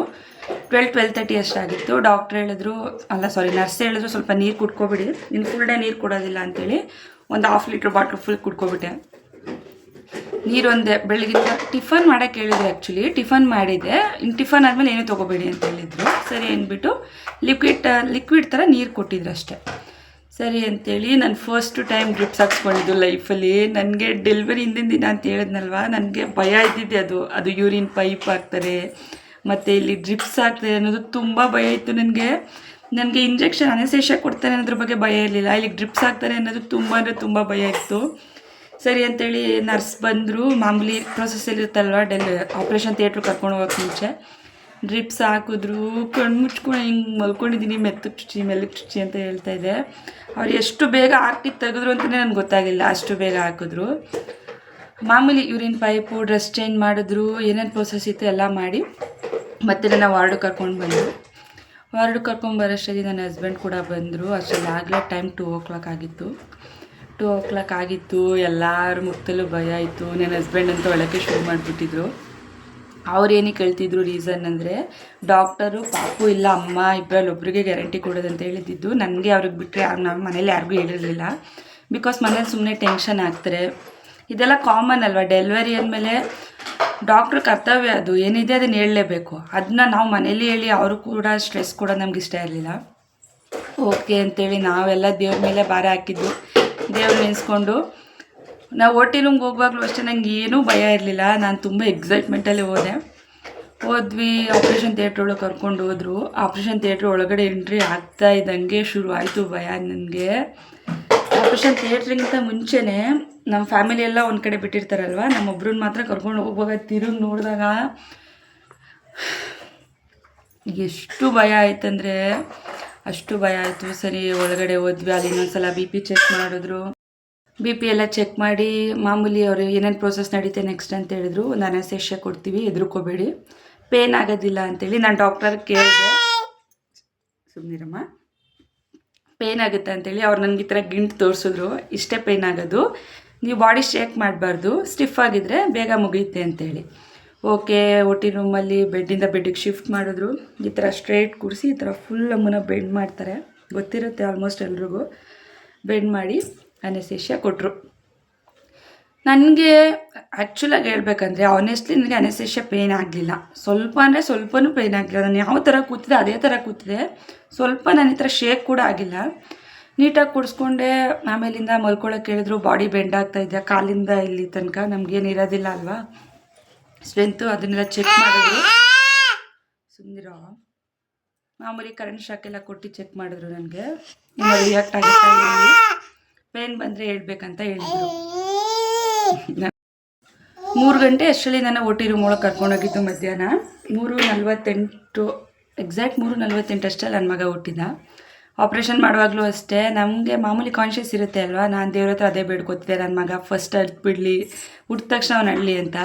ಟ್ವೆಲ್ ಟ್ವೆಲ್ ತರ್ಟಿ ಅಷ್ಟಾಗಿತ್ತು ಡಾಕ್ಟ್ರ್ ಹೇಳಿದ್ರು, ಅಲ್ಲ ಸಾರಿ ನರ್ಸ್ ಹೇಳಿದ್ರು ಸ್ವಲ್ಪ ನೀರು ಕುಡ್ಕೊಬಿಡಿ. ನೀನು ಫುಲ್ ಡೇ ನೀರು ಕೊಡೋದಿಲ್ಲ ಅಂತೇಳಿ ಒಂದು ಹಾಫ್ ಲೀಟ್ರ್ ಬಾಟ್ಲು ಫುಲ್ ಕುಡ್ಕೊಬಿಟ್ಟೆ. ನೀರು ಒಂದೇ ಬೆಳಗಿಂದ ಟಿಫನ್ ಮಾಡೋಕ್ಕೆ ಹೇಳಿದ್ರು ಆ್ಯಕ್ಚುಲಿ ಟಿಫನ್ ಮಾಡಿದೆ ಇನ್ನು ಟಿಫನ್ ಆದಮೇಲೆ ಏನೂ ತೊಗೋಬೇಡಿ ಅಂತ ಹೇಳಿದರು. ಸರಿ ಅಂದ್ಬಿಟ್ಟು ಲಿಕ್ವಿಡ್ ಲಿಕ್ವಿಡ್ ಥರ ನೀರು ಕೊಟ್ಟಿದ್ರು ಅಷ್ಟೇ. ಸರಿ ಅಂತೇಳಿ ನಾನು ಫಸ್ಟು ಟೈಮ್ ಡ್ರಿಪ್ಸ್ ಹಾಕ್ಸ್ಕೊಂಡಿದ್ದು ಲೈಫಲ್ಲಿ ನನಗೆ ಡೆಲಿವರಿ ಹಿಂದಿನ ದಿನ ಅಂತ ಹೇಳಿದ್ನಲ್ವ? ನನಗೆ ಭಯ ಇದ್ದಿದ್ದೆ ಅದು. ಅದು ಯೂರಿನ್ ಪೈಪ್ ಹಾಕ್ತಾರೆ, ಮತ್ತು ಇಲ್ಲಿ ಡ್ರಿಪ್ಸ್ ಹಾಕ್ತಾರೆ ಅನ್ನೋದು ತುಂಬ ಭಯ ಇತ್ತು ನನಗೆ. ನನಗೆ ಇಂಜೆಕ್ಷನ್ ಅನಸೇಷ ಕೊಡ್ತಾರೆ ಅನ್ನೋದ್ರ ಬಗ್ಗೆ ಭಯ ಇರಲಿಲ್ಲ. ಇಲ್ಲಿ ಡ್ರಿಪ್ಸ್ ಹಾಕ್ತಾರೆ ಅನ್ನೋದು ತುಂಬ ಅಂದರೆ ತುಂಬ ಭಯ ಇತ್ತು. ಸರಿ ಅಂತೇಳಿ ನರ್ಸ್ ಬಂದರು. ಮಾಮೂಲಿ ಪ್ರೊಸೆಸ್ ಇರುತ್ತಲ್ವ? ಡೆಲ್ ಆಪ್ರೇಷನ್ ಥಿಯೇಟ್ರ್ ಕರ್ಕೊಂಡು ಹೋಗೋಕೆ ಮುಂಚೆ. ಡ್ರಿಪ್ಸ್ ಹಾಕಿದ್ರು ಕಣ್ಣು ಮುಚ್ಕೊಂಡು ಹಿಂಗೆ ಮಲ್ಕೊಂಡಿದ್ದೀನಿ ಮೆತ್ತಗೆ ಚುಚ್ಚಿ, ಮೆಲ್ಲಗೆ ಚುಚ್ಚಿ ಅಂತ ಹೇಳ್ತಾ ಇದ್ದೆ ಅವ್ರು ಎಷ್ಟು ಬೇಗ ಹಾಕಿ ತೆಗೆದ್ರು ಅಂತಲೇ ನನಗೆ ಗೊತ್ತಾಗಿಲ್ಲ, ಅಷ್ಟು ಬೇಗ ಹಾಕಿದ್ರು. ಮಾಮೂಲಿ ಯೂರಿನ್ ಪೈಪು, ಡ್ರೆಸ್ ಚೇಂಜ್ ಮಾಡಿದ್ರು, ಏನೇನು ಪ್ರೊಸೆಸ್ ಇತ್ತು ಎಲ್ಲ ಮಾಡಿ ಮತ್ತೆ ನನ್ನ ವಾರ್ಡು ಕರ್ಕೊಂಡು ಬಂದರು. ವಾರ್ಡು ಕರ್ಕೊಂಡು ಅಷ್ಟೇ ನನ್ನ ಹಸ್ಬೆಂಡ್ ಕೂಡ ಬಂದರು. ಅಷ್ಟರಲ್ಲಿ ಆಗಲೇ ಟೈಮ್ ಟೂ ಓ ಕ್ಲಾಕ್ ಆಗಿತ್ತು. ಟೂ ಓ ಕ್ಲಾಕ್ ಆಗಿತ್ತು, ಎಲ್ಲರ ಮುಖದಲ್ಲೂ ಭಯ ಆಯಿತು ನನ್ನ ಹಸ್ಬೆಂಡ್ ಅಂತ ಒಳಕ್ಕೆ ಶುರು ಮಾಡಿಬಿಟ್ಟಿದ್ರು. ಅವ್ರು ಏನಕ್ಕೆ ಹೇಳ್ತಿದ್ರು ರೀಸನ್ ಅಂದರೆ ಡಾಕ್ಟರು ಪಾಪು ಇಲ್ಲ, ಅಮ್ಮ ಇಬ್ಬರಲ್ಲಿ ಒಬ್ರಿಗೆ ಗ್ಯಾರಂಟಿ ಕೊಡೋದಂತ ಹೇಳಿದ್ದು. ನನಗೆ ಅವ್ರಿಗೆ ಬಿಟ್ಟರೆ ಯಾರು ನಾವು ಮನೇಲಿ ಯಾರಿಗೂ ಹೇಳಿರಲಿಲ್ಲ. ಬಿಕಾಸ್ ಮನೇಲಿ ಸುಮ್ಮನೆ ಟೆನ್ಷನ್ ಆಗ್ತಾರೆ. ಇದೆಲ್ಲ ಕಾಮನ್ ಅಲ್ವಾ? ಡೆಲಿವರಿ ಅಂದಮೇಲೆ ಡಾಕ್ಟ್ರ್ ಕರ್ತವ್ಯ ಅದು. ಏನಿದೆ ಅದನ್ನು ಹೇಳಲೇಬೇಕು. ಅದನ್ನ ನಾವು ಮನೇಲಿ ಹೇಳಿ ಅವರು ಕೂಡ ಸ್ಟ್ರೆಸ್ ಕೂಡ ನಮ್ಗೆ ಇಷ್ಟ ಇರಲಿಲ್ಲ. ಓಕೆ ಅಂತೇಳಿ ನಾವೆಲ್ಲ ದೇವ್ರ ಮೇಲೆ ಭಾರ ಹಾಕಿದ್ದು ದೇವ್ರು ನೆನೆಸ್ಕೊಂಡು ನಾವು ಓ ಟಿ ರೂಮ್ಗೆ ಹೋಗುವಾಗಲೂ ಅಷ್ಟೇ ನಂಗೆ ಏನೂ ಭಯ ಇರಲಿಲ್ಲ. ನಾನು ತುಂಬ ಎಕ್ಸೈಟ್ಮೆಂಟಲ್ಲಿ ಹೋದೆ. ಹೋದ್ವಿ ಆಪ್ರೇಷನ್ ಥಿಯೇಟ್ರ್ ಒಳಗೆ ಕರ್ಕೊಂಡು ಹೋದ್ರು. ಆಪ್ರೇಷನ್ ಥಿಯೇಟ್ರ್ ಒಳಗಡೆ ಎಂಟ್ರಿ ಆಗ್ತಾ ಇದ್ದಂಗೆ ಶುರು ಆಯಿತು ಭಯ ನನಗೆ. ಆಪ್ರೇಷನ್ ಥಿಯೇಟ್ರಿಗಿಂತ ಮುಂಚೆನೇ ನಮ್ಮ ಫ್ಯಾಮಿಲಿ ಎಲ್ಲ ಒಂದು ಕಡೆ ಬಿಟ್ಟಿರ್ತಾರಲ್ವ ನಮ್ಮೊಬ್ರನ್ನ ಮಾತ್ರ ಕರ್ಕೊಂಡು ಹೋಗುವಾಗ ತಿರುಗಿ ನೋಡಿದಾಗ ಎಷ್ಟು ಭಯ ಆಯ್ತಂದರೆ, ಅಷ್ಟು ಭಯ ಆಯಿತು. ಸರಿ, ಒಳಗಡೆ ಹೋದ್ವಿ, ಅಲ್ಲಿ ಇನ್ನೊಂದ್ಸಲ ಬಿ ಪಿ ಚೆಕ್ ಮಾಡಿದ್ರು. ಬಿ ಪಿ ಎಲ್ಲ ಚೆಕ್ ಮಾಡಿ, ಮಾಮೂಲಿ ಅವರು ಏನೇನು ಪ್ರೋಸೆಸ್ ನಡೀತೆ ನೆಕ್ಸ್ಟ್ ಅಂತ ಹೇಳಿದ್ರು, ಒಂದು ಅನಸೇಷ್ಯ ಕೊಡ್ತೀವಿ, ಹೆದರ್ಕೋಬೇಡಿ. ಪೇನ್ ಆಗೋದಿಲ್ಲ ಅಂತೇಳಿ ನಾನು ಡಾಕ್ಟರ್ ಕೇಳಿದೆ. ಸುಮ್ಮನಿರಮ್ಮ ಪೇನ್ ಆಗುತ್ತೆ ಅಂತೇಳಿ ಅವ್ರು ನನಗೆ ಈ ಥರ ಗಿಂಟ್ ತೋರಿಸಿದ್ರು, ಇಷ್ಟೇ ಪೇನ್ ಆಗೋದು. ನೀವು ಬಾಡಿ ಶೇಕ್ ಮಾಡಬಾರ್ದು ಸ್ಟಿಫ್ ಆಗಿದ್ದರೆ ಬೇಗ ಮುಗಿಯುತ್ತೆ ಅಂತೇಳಿ. ಓಕೆ ಒಟ್ಟಿ ರೂಮಲ್ಲಿ ಬೆಡ್ಡಿಂದ ಬೆಡ್ಡಿಗೆ ಶಿಫ್ಟ್ ಮಾಡಿದ್ರು. ಈ ಥರ ಸ್ಟ್ರೇಟ್ ಕೂರಿಸಿ, ಈ ಥರ ಫುಲ್ ಅಮ್ಮನ ಬೆಂಡ್ ಮಾಡ್ತಾರೆ. ಗೊತ್ತಿರುತ್ತೆ ಆಲ್ಮೋಸ್ಟ್ ಎಲ್ರಿಗೂ. ಬೆಂಡ್ ಮಾಡಿ. ಅನೆಸೇಷ್ಯ ಕೊಟ್ಟರು ನನಗೆ ಆ್ಯಕ್ಚುಲಾಗಿ ಹೇಳ್ಬೇಕಂದ್ರೆ ಆನೆಸ್ಟ್ಲಿ ನನಗೆ ಅನೆಸೇಷ್ಯ ಪೇನ್ ಆಗಲಿಲ್ಲ. ಸ್ವಲ್ಪ ಅಂದರೆ ಸ್ವಲ್ಪನೂ ಪೇನ್ ಆಗಲಿಲ್ಲ. ನಾನು ಯಾವ ಥರ ಕೂತಿದೆ ಅದೇ ಥರ ಕೂತಿದೆ ಸ್ವಲ್ಪ ನನ್ನ ಥರ ಶೇಕ್ ಕೂಡ ಆಗಿಲ್ಲ. ನೀಟಾಗಿ ಕುಡಿಸ್ಕೊಂಡೆ, ಆಮೇಲಿಂದ ಮಲ್ಕೊಳ್ಳೋಕೆ ಹೇಳಿದ್ರು ಬಾಡಿ ಬೆಂಡ್ ಆಗ್ತಾ ಇದೆಯಾ ಕಾಲಿಂದ ಇಲ್ಲಿ ತನಕ ನಮಗೇನು ಇರೋದಿಲ್ಲ ಅಲ್ವಾ? ಸ್ಟ್ರೆಂತು ಅದನ್ನೆಲ್ಲ ಚೆಕ್ ಮಾಡಿದ್ರು. ಸುಂದಿರೋ ಮಾಮೂಲಿ ಕರೆಂಟ್ ಶಾಕೆಲ್ಲ ಕೊಟ್ಟು ಚೆಕ್ ಮಾಡಿದ್ರು ನನಗೆ. ರಿಯಾಕ್ಟ್ ಆಗುತ್ತಾ ಪೇನ್ ಬಂದರೆ ಹೇಳ್ಬೇಕಂತ ಹೇಳಿದ್ರು. ಮೂರು ಗಂಟೆ ಅಷ್ಟರಲ್ಲಿ ನನ್ನ ಒ ಟಿ ರೂಮ್ ಒಳಗೆ ಕರ್ಕೊಂಡೋಗಿದ್ದು ಮಧ್ಯಾಹ್ನ. ಮೂರು ನಲ್ವತ್ತೆಂಟು ಎಕ್ಸಾಕ್ಟ್ ಮೂರು ನಲ್ವತ್ತೆಂಟು ಅಷ್ಟೇ ನನ್ನ ಮಗ ಹುಟ್ಟಿದ. ಆಪ್ರೇಷನ್ ಮಾಡುವಾಗಲೂ ಅಷ್ಟೇ. ನಮಗೆ ಮಾಮೂಲಿ ಕಾನ್ಷಿಯಸ್ ಇರುತ್ತೆ ಅಲ್ವಾ? ನಾನು ದೇವ್ರ ಹತ್ರ ಅದೇ ಬೇಡ್ಕೊತಿದ್ದೆ ನನ್ನ ಮಗ ಫಸ್ಟ್ ಅಳ್ತು ಬಿಡಲಿ ಹುಟ್ಟಿದ ತಕ್ಷಣ ಅವ್ನು ಅಳ್ಳಿ ಅಂತ.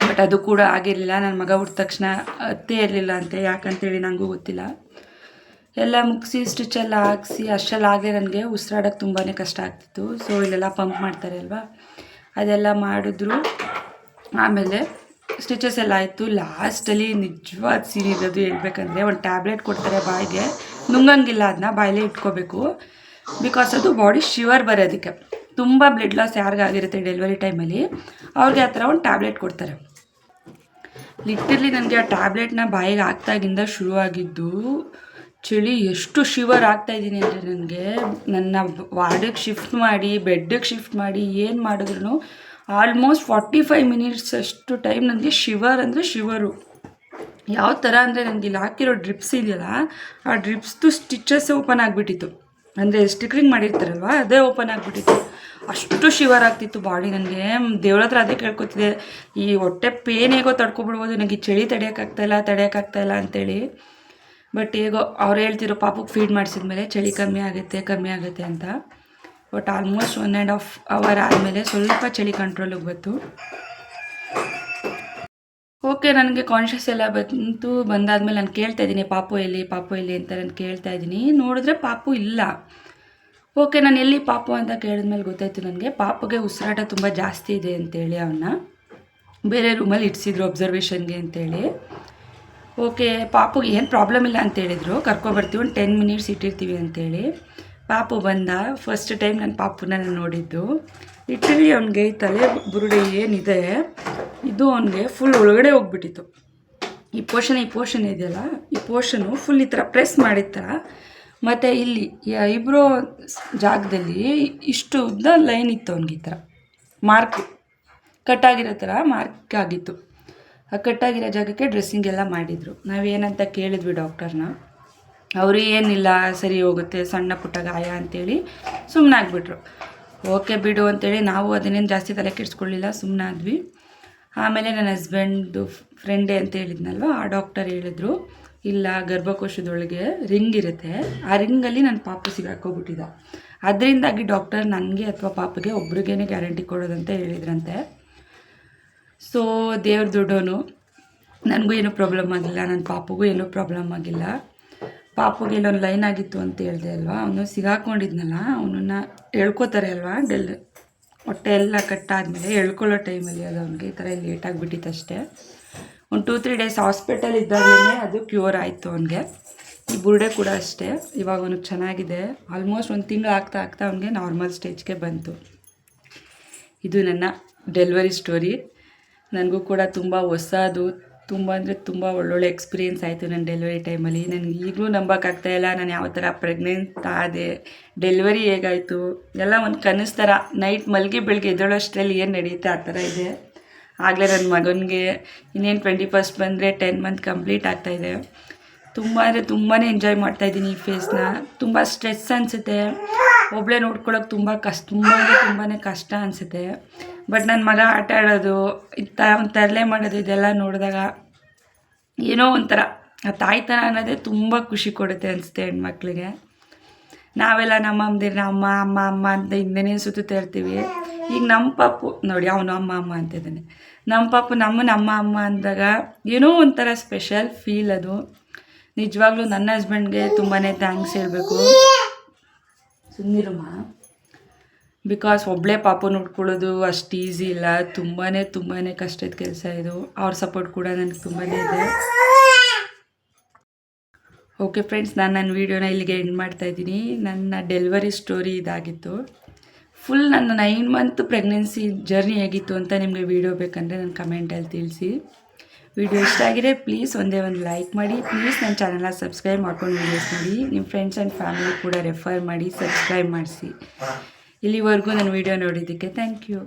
ಬಟ್ ಅದು ಕೂಡ ಆಗಿರಲಿಲ್ಲ. ನನ್ನ ಮಗ ಹುಟ್ಟಿದ ತಕ್ಷಣ ಅತ್ತೇ ಇರಲಿಲ್ಲ ಅಂತೆ. ಯಾಕಂತೇಳಿ ನನಗೂ ಗೊತ್ತಿಲ್ಲ. ಎಲ್ಲ ಮುಗಿಸಿ ಸ್ಟಿಚೆಲ್ಲ ಹಾಕ್ಸಿ, ಅಷ್ಟೆಲ್ಲ ಆಗಲೇ ನನಗೆ ಉಸಿರಾಡೋಕ್ಕೆ ತುಂಬಾ ಕಷ್ಟ ಆಗ್ತಿತ್ತು. ಸೊ ಇಲ್ಲೆಲ್ಲ ಪಂಪ್ ಮಾಡ್ತಾರೆ ಅಲ್ವಾ? ಅದೆಲ್ಲ ಮಾಡಿದ್ರು. ಆಮೇಲೆ ಸ್ಟಿಚಸ್ ಎಲ್ಲ ಆಯಿತು. ಲಾಸ್ಟಲ್ಲಿ ನಿಜವಾದ ಸೀನ್ ಇರೋದು ಹೇಳ್ಬೇಕಂದ್ರೆ ಒಂದು ಟ್ಯಾಬ್ಲೆಟ್ ಕೊಡ್ತಾರೆ ಬಾಯಿಗೆ. ನುಂಗಂಗಿಲ್ಲ ಅದನ್ನ ಬಾಯಲ್ಲೇ ಇಟ್ಕೋಬೇಕು. ಬಿಕಾಸ್ ಅದು ಬಾಡಿ ಶಿವರ್ ಬರೋದಕ್ಕೆ. ತುಂಬ ಬ್ಲಡ್ ಲಾಸ್ ಯಾರಿಗಾಗಿರುತ್ತೆ ಡೆಲಿವರಿ ಟೈಮಲ್ಲಿ ಅವ್ರಿಗೆ ಆ ಥರ ಒಂದು ಟ್ಯಾಬ್ಲೆಟ್ ಕೊಡ್ತಾರೆ. ಲಿಟ್ರಲಿ ನನಗೆ ಆ ಟ್ಯಾಬ್ಲೆಟ್ನ ಬಾಯಿಗೆ ಹಾಕ್ದಾಗಿಂದ ಶುರುವಾಗಿದ್ದು ಚಳಿ ಎಷ್ಟು ಶಿವರ್ ಆಗ್ತಾ ಇದ್ದೀನಿ ಅಂದರೆ ನನಗೆ ನನ್ನ ವಾರ್ಡಿಗೆ ಶಿಫ್ಟ್ ಮಾಡಿ ಬೆಡ್ಡಿಗೆ ಶಿಫ್ಟ್ ಮಾಡಿ ಏನು ಮಾಡಿದ್ರು ಆಲ್ಮೋಸ್ಟ್ ಫಾರ್ಟಿ ಫೈವ್ ಮಿನಿಟ್ಸ್ ಅಷ್ಟು ಟೈಮ್ ನನಗೆ ಶಿವರ್ ಅಂದರೆ ಶಿವರು ಯಾವ ಥರ ಅಂದರೆ ನನಗೆ ಇಲ್ಲಿ ಹಾಕಿರೋ ಡ್ರಿಪ್ಸ್ ಇದೆಯಲ್ಲ, ಆ ಡ್ರಿಪ್ಸ್ದು ಸ್ಟಿಚಸ್ ಓಪನ್ ಆಗಿಬಿಟ್ಟಿತ್ತು. ಅಂದರೆ ಸ್ಟಿಕ್ರಿಂಗ್ ಮಾಡಿರ್ತಾರಲ್ವ, ಅದೇ ಓಪನ್ ಆಗಿಬಿಟ್ಟಿತ್ತು. ಅಷ್ಟು ಶಿವರ್ ಆಗ್ತಿತ್ತು ಬಾಡಿ ನನಗೆ. ದೇವ್ರ ಹತ್ರ ಅದೇ ಕೇಳ್ಕೊತಿದ್ದೆ, ಈ ಹೊಟ್ಟೆ ಪೇನ್ ಹೇಗೋ ತಡ್ಕೊಬಿಡ್ಬೋದು ನನಗೆ ಚಳಿ ತಡೆಯೋಕ್ಕಾಗ್ತಾಯಿಲ್ಲ ತಡೆಯೋಕ್ಕಾಗ್ತಾಯಿಲ್ಲ ಅಂತೇಳಿ. ಬಟ್ ಹೇಗೋ ಅವ್ರು ಹೇಳ್ತಿರೋ ಪಾಪಕ್ಕೆ ಫೀಡ್ ಮಾಡಿಸಿದ ಮೇಲೆ ಚಳಿ ಕಮ್ಮಿ ಆಗುತ್ತೆ ಕಮ್ಮಿ ಆಗುತ್ತೆ ಅಂತ. But almost one and half hour ಆದಮೇಲೆ ಸ್ವಲ್ಪ ಚಳಿ ಕಂಟ್ರೋಲಿಗೆ ಬಂತು. ಓಕೆ ನನಗೆ ಕಾನ್ಷಿಯಸ್ ಎಲ್ಲ ಬಂತು. ಬಂದಾದ್ಮೇಲೆ ನಾನು ಕೇಳ್ತಾ ಇದ್ದೀನಿ, ಪಾಪು ಎಲ್ಲಿ ಪಾಪು ಎಲ್ಲಿ ಅಂತ ನಾನು ಕೇಳ್ತಾ ಇದ್ದೀನಿ. ನೋಡಿದ್ರೆ ಪಾಪು ಇಲ್ಲ. ಓಕೆ ನಾನು ಎಲ್ಲಿ ಪಾಪು ಅಂತ ಕೇಳಿದ್ಮೇಲೆ ಗೊತ್ತಾಯ್ತು ನನಗೆ. ಪಾಪುಗೆ ಉಸಿರಾಟ ತುಂಬ ಜಾಸ್ತಿ ಇದೆ ಅಂತೇಳಿ ಅವನ್ನ ಬೇರೆ ರೂಮಲ್ಲಿ ಇಡ್ಸಿದ್ರು ಅಬ್ಸರ್ವೇಷನ್ಗೆ ಅಂತೇಳಿ. ಓಕೆ, ಪಾಪುಗೆ ಏನು ಪ್ರಾಬ್ಲಮ್ ಇಲ್ಲ ಅಂತ ಹೇಳಿದರು. ಕರ್ಕೊಬರ್ತೀವಿ ಒಂದು ಟೆನ್ ಮಿನಿಟ್ಸ್ ಇಟ್ಟಿರ್ತೀವಿ ಅಂತೇಳಿ ಪಾಪು ಬಂದ ಫಸ್ಟ್ ಟೈಮ್ ನನ್ನ ಪಾಪುನ ನಾನು ನೋಡಿದ್ದು. ಇಟ್ಟಿರಿ ಅವನಿಗೆ ತಲೆ ಬುರುಡೆ ಏನಿದೆ, ಇದು ಅವನಿಗೆ ಫುಲ್ ಒಳಗಡೆ ಹೋಗ್ಬಿಟ್ಟಿತ್ತು. ಈ ಪೋರ್ಷನ್ ಈ ಪೋರ್ಷನ್ ಇದೆಯಲ್ಲ, ಈ ಪೋರ್ಷನು ಫುಲ್ ಈ ಥರ ಪ್ರೆಸ್ ಮಾಡಿದ ಥರ ಮತ್ತು ಇಲ್ಲಿ ಇಬ್ಬರು ಜಾಗದಲ್ಲಿ ಇಷ್ಟು ಉದ್ದ ಲೈನ್ ಇತ್ತು ಅವ್ನಿಗೆ ಈ ಥರ ಮಾರ್ಕ್ ಕಟ್ಟಾಗಿರೋ ಥರ ಮಾರ್ಕ್ ಆಗಿತ್ತು. ಕಟ್ಟಾಗಿರೋ ಜಾಗಕ್ಕೆ ಡ್ರೆಸ್ಸಿಂಗ್ ಎಲ್ಲ ಮಾಡಿದರು. ನಾವೇನಂತ ಕೇಳಿದ್ವಿ ಡಾಕ್ಟರ್ನ ಅವರು ಏನಿಲ್ಲ, ಸರಿ ಹೋಗುತ್ತೆ, ಸಣ್ಣ ಪುಟ್ಟ ಗಾಯ ಅಂತೇಳಿ ಸುಮ್ಮನಾಗ್ಬಿಟ್ರು ಓಕೆ ಬಿಡು ಅಂತೇಳಿ ನಾವು ಅದನ್ನೇನು ಜಾಸ್ತಿ ತಲೆ ಕೆಡಿಸ್ಕೊಳ್ಳಿಲ್ಲ ಸುಮ್ಮನಾದ್ವಿ ಆಮೇಲೆ ನನ್ನ ಹಸ್ಬೆಂಡು ಫ್ರೆಂಡೇ ಅಂತ ಹೇಳಿದ್ನಲ್ವ, ಆ ಡಾಕ್ಟರ್ ಹೇಳಿದ್ರು, ಇಲ್ಲ ಗರ್ಭಕೋಶದೊಳಗೆ ರಿಂಗ್ ಇರುತ್ತೆ. ಆ ರಿಂಗಲ್ಲಿ ನನ್ನ ಪಾಪು ಸಿಗಾಕೋಬಿಟ್ಟಿದ್ದ ಅದರಿಂದಾಗಿ ಡಾಕ್ಟರ್ ನನಗೆ ಅಥವಾ ಪಾಪಗೆ ಒಬ್ರಿಗೇನೆ ಗ್ಯಾರಂಟಿ ಕೊಡೋದಂತ ಹೇಳಿದ್ರಂತೆ. ಸೊ ದೇವ್ರ ದುಡ್ಡೋನು, ನನಗೂ ಏನೂ ಪ್ರಾಬ್ಲಮ್ ಆಗಿಲ್ಲ ನನ್ನ ಪಾಪಗೂ ಏನೂ ಪ್ರಾಬ್ಲಮ್ ಆಗಿಲ್ಲ. ಪಾಪುಗೆ ಇಲ್ಲೊಂದು ಲೈನ್ ಆಗಿತ್ತು ಅಂತ ಹೇಳಿದೆ ಅಲ್ವಾ? ಅವನು ಸಿಗಾಕೊಂಡಿದ್ನಲ್ಲ, ಅವನನ್ನು ಎಳ್ಕೊತಾರೆ ಅಲ್ವಾ? ಡೆಲ್ ಹೊಟ್ಟೆ ಎಲ್ಲ ಕಟ್ಟಾದಮೇಲೆ ಎಳ್ಕೊಳ್ಳೋ ಟೈಮಲ್ಲಿ ಅದು ಅವನಿಗೆ ಈ ಥರ ಲೇಟ್ ಆಗಿಬಿಟ್ಟಿತ್ತು ಅಷ್ಟೇ. ಒಂದು ಟೂ ತ್ರೀ ಡೇಸ್ ಹಾಸ್ಪಿಟಲ್ ಇದ್ದಾಗಲೇ ಅದು ಕ್ಯೂರ್ ಆಯಿತು ಅವನಿಗೆ. ಈ ಬುರುಡೆ ಕೂಡ ಅಷ್ಟೇ. ಇವಾಗ ಅವನಿಗೆ ಚೆನ್ನಾಗಿದೆ. ಆಲ್ಮೋಸ್ಟ್ ಒಂದು ತಿಂಗಳು ಆಗ್ತಾ ಆಗ್ತಾ ಅವನಿಗೆ ನಾರ್ಮಲ್ ಸ್ಟೇಜ್ಗೆ ಬಂತು. ಇದು ನನ್ನ ಡೆಲಿವರಿ ಸ್ಟೋರಿ ನನಗೂ ಕೂಡ ತುಂಬ ಹೊಸದು, ತುಂಬ ಅಂದರೆ ತುಂಬ ಒಳ್ಳೊಳ್ಳೆ ಎಕ್ಸ್ಪೀರಿಯೆನ್ಸ್ ಆಯಿತು ನನ್ನ ಡೆಲಿವರಿ ಟೈಮಲ್ಲಿ ನನಗೆ ಈಗಲೂ ನಂಬೋಕ್ಕಾಗ್ತಾ ಇಲ್ಲ, ನಾನು ಯಾವ ಥರ ಪ್ರೆಗ್ನೆಂಟ್ ಆದೆ ಡೆಲಿವರಿ ಹೇಗಾಯಿತು, ಎಲ್ಲ ಒಂದು ಕನಸು ಥರ ನೈಟ್ ಮಲಗಿ ಬೆಳಗ್ಗೆ ಎದ್ದೇಳೋಷ್ಟರಲ್ಲಿ ಏನು ನಡೆಯುತ್ತೆ ಆ ಥರ ಇದೆ. ಆಗಲೇ ನನ್ನ ಮಗನಿಗೆ ಇನ್ನೇನು ಟ್ವೆಂಟಿ ಫಸ್ಟ್ ಬಂದರೆ ಟೆನ್ ಮಂತ್ ಕಂಪ್ಲೀಟ್ ಆಗ್ತಾಯಿದೆ ತುಂಬ ಅಂದರೆ ತುಂಬಾ ಎಂಜಾಯ್ ಮಾಡ್ತಾಯಿದ್ದೀನಿ ಈ ಫೇಸ್ನ ತುಂಬ ಸ್ಟ್ರೆಸ್ ಅನಿಸುತ್ತೆ. ಒಬ್ಬಳೇ ನೋಡ್ಕೊಳ್ಳೋಕೆ ತುಂಬ ಕಷ್ಟ, ತುಂಬ ಅಂದರೆ ತುಂಬಾ ಕಷ್ಟ ಅನಿಸುತ್ತೆ. ಬಟ್ ನನ್ನ ಮಗ ಆಟ ಆಡೋದು ಒಂದು ತರಲೆ ಮಾಡೋದು, ಇದೆಲ್ಲ ನೋಡಿದಾಗ ಏನೋ ಒಂಥರ, ಆ ತಾಯ್ತನ ಅನ್ನೋದೇ ತುಂಬ ಖುಷಿ ಕೊಡುತ್ತೆ ಅನಿಸುತ್ತೆ ಹೆಣ್ಮಕ್ಳಿಗೆ. ನಾವೆಲ್ಲ ನಮ್ಮ ಅಮ್ಮದಿರ ಅಮ್ಮ ಅಮ್ಮ ಅಮ್ಮ ಅಂತ ಹಿಂದೆನೇ ಸುತ್ತುತ್ತಾ ಇರ್ತೀವಿ. ಈಗ ನಮ್ಮ ಪಾಪು, ನೋಡಿ ಅವನು ಅಮ್ಮ ಅಮ್ಮ ಅಂತಿದ್ದಾನೆ ನಮ್ಮ ಪಾಪು ನಮ್ಮನ್ನ ಅಮ್ಮ ಅಮ್ಮ ಅಂದಾಗ ಏನೋ ಒಂಥರ ಸ್ಪೆಷಲ್ ಫೀಲ್ ಅದು. ನಿಜವಾಗ್ಲೂ ನನ್ನ ಹಸ್ಬೆಂಡ್ಗೆ ತುಂಬಾ ಥ್ಯಾಂಕ್ಸ್ ಹೇಳಬೇಕು. ಸುಮ್ಮನಿರಮ್ಮ ಬಿಕಾಸ್ ಒಬ್ಬಳೇ ಪಾಪು ನೋಡ್ಕೊಳ್ಳೋದು ಅಷ್ಟು ಈಸಿ ಇಲ್ಲ. ತುಂಬಾ ತುಂಬಾ ಕಷ್ಟದ ಕೆಲಸ ಇದು. ಅವ್ರ ಸಪೋರ್ಟ್ ಕೂಡ ನನಗೆ ತುಂಬಾ ಇದೆ. ಓಕೆ ಫ್ರೆಂಡ್ಸ್ ನಾನು ನನ್ನ ವೀಡಿಯೋನ ಇಲ್ಲಿಗೆ ಎಂಡ್ ಮಾಡ್ತಾ ಇದ್ದೀನಿ. ನನ್ನ ಡೆಲಿವರಿ ಸ್ಟೋರಿ ಇದಾಗಿತ್ತು. ಫುಲ್ ನನ್ನ ನೈನ್ ಮಂತ್ ಪ್ರೆಗ್ನೆನ್ಸಿ ಜರ್ನಿ ಆಗಿತ್ತು ಅಂತ ನಿಮಗೆ ವೀಡಿಯೋ ಬೇಕಂದರೆ ನನ್ನ ಕಮೆಂಟಲ್ಲಿ ತಿಳಿಸಿ. ವಿಡಿಯೋ ಇಷ್ಟ ಆಗಿದೆ ಪ್ಲೀಸ್ ಒಂದೇ ಒಂದು ಲೈಕ್ ಮಾಡಿ. ಪ್ಲೀಸ್ ನನ್ನ ಚಾನಲ್ನ ಸಬ್ಸ್ಕ್ರೈಬ್ ಮಾಡ್ಕೊಂಡು ವೀಡಿಯೋಸ್ ನೋಡಿ. ನಿಮ್ಮ ಫ್ರೆಂಡ್ಸ್ ಆ್ಯಂಡ್ ಫ್ಯಾಮಿಲಿ ಕೂಡ ರೆಫರ್ ಮಾಡಿ ಸಬ್ಸ್ಕ್ರೈಬ್ ಮಾಡಿಸಿ. ಇಲ್ಲಿವರೆಗೂ ನನ್ನ ವಿಡಿಯೋ ನೋಡಿದ್ದಕ್ಕೆ ಥ್ಯಾಂಕ್ ಯು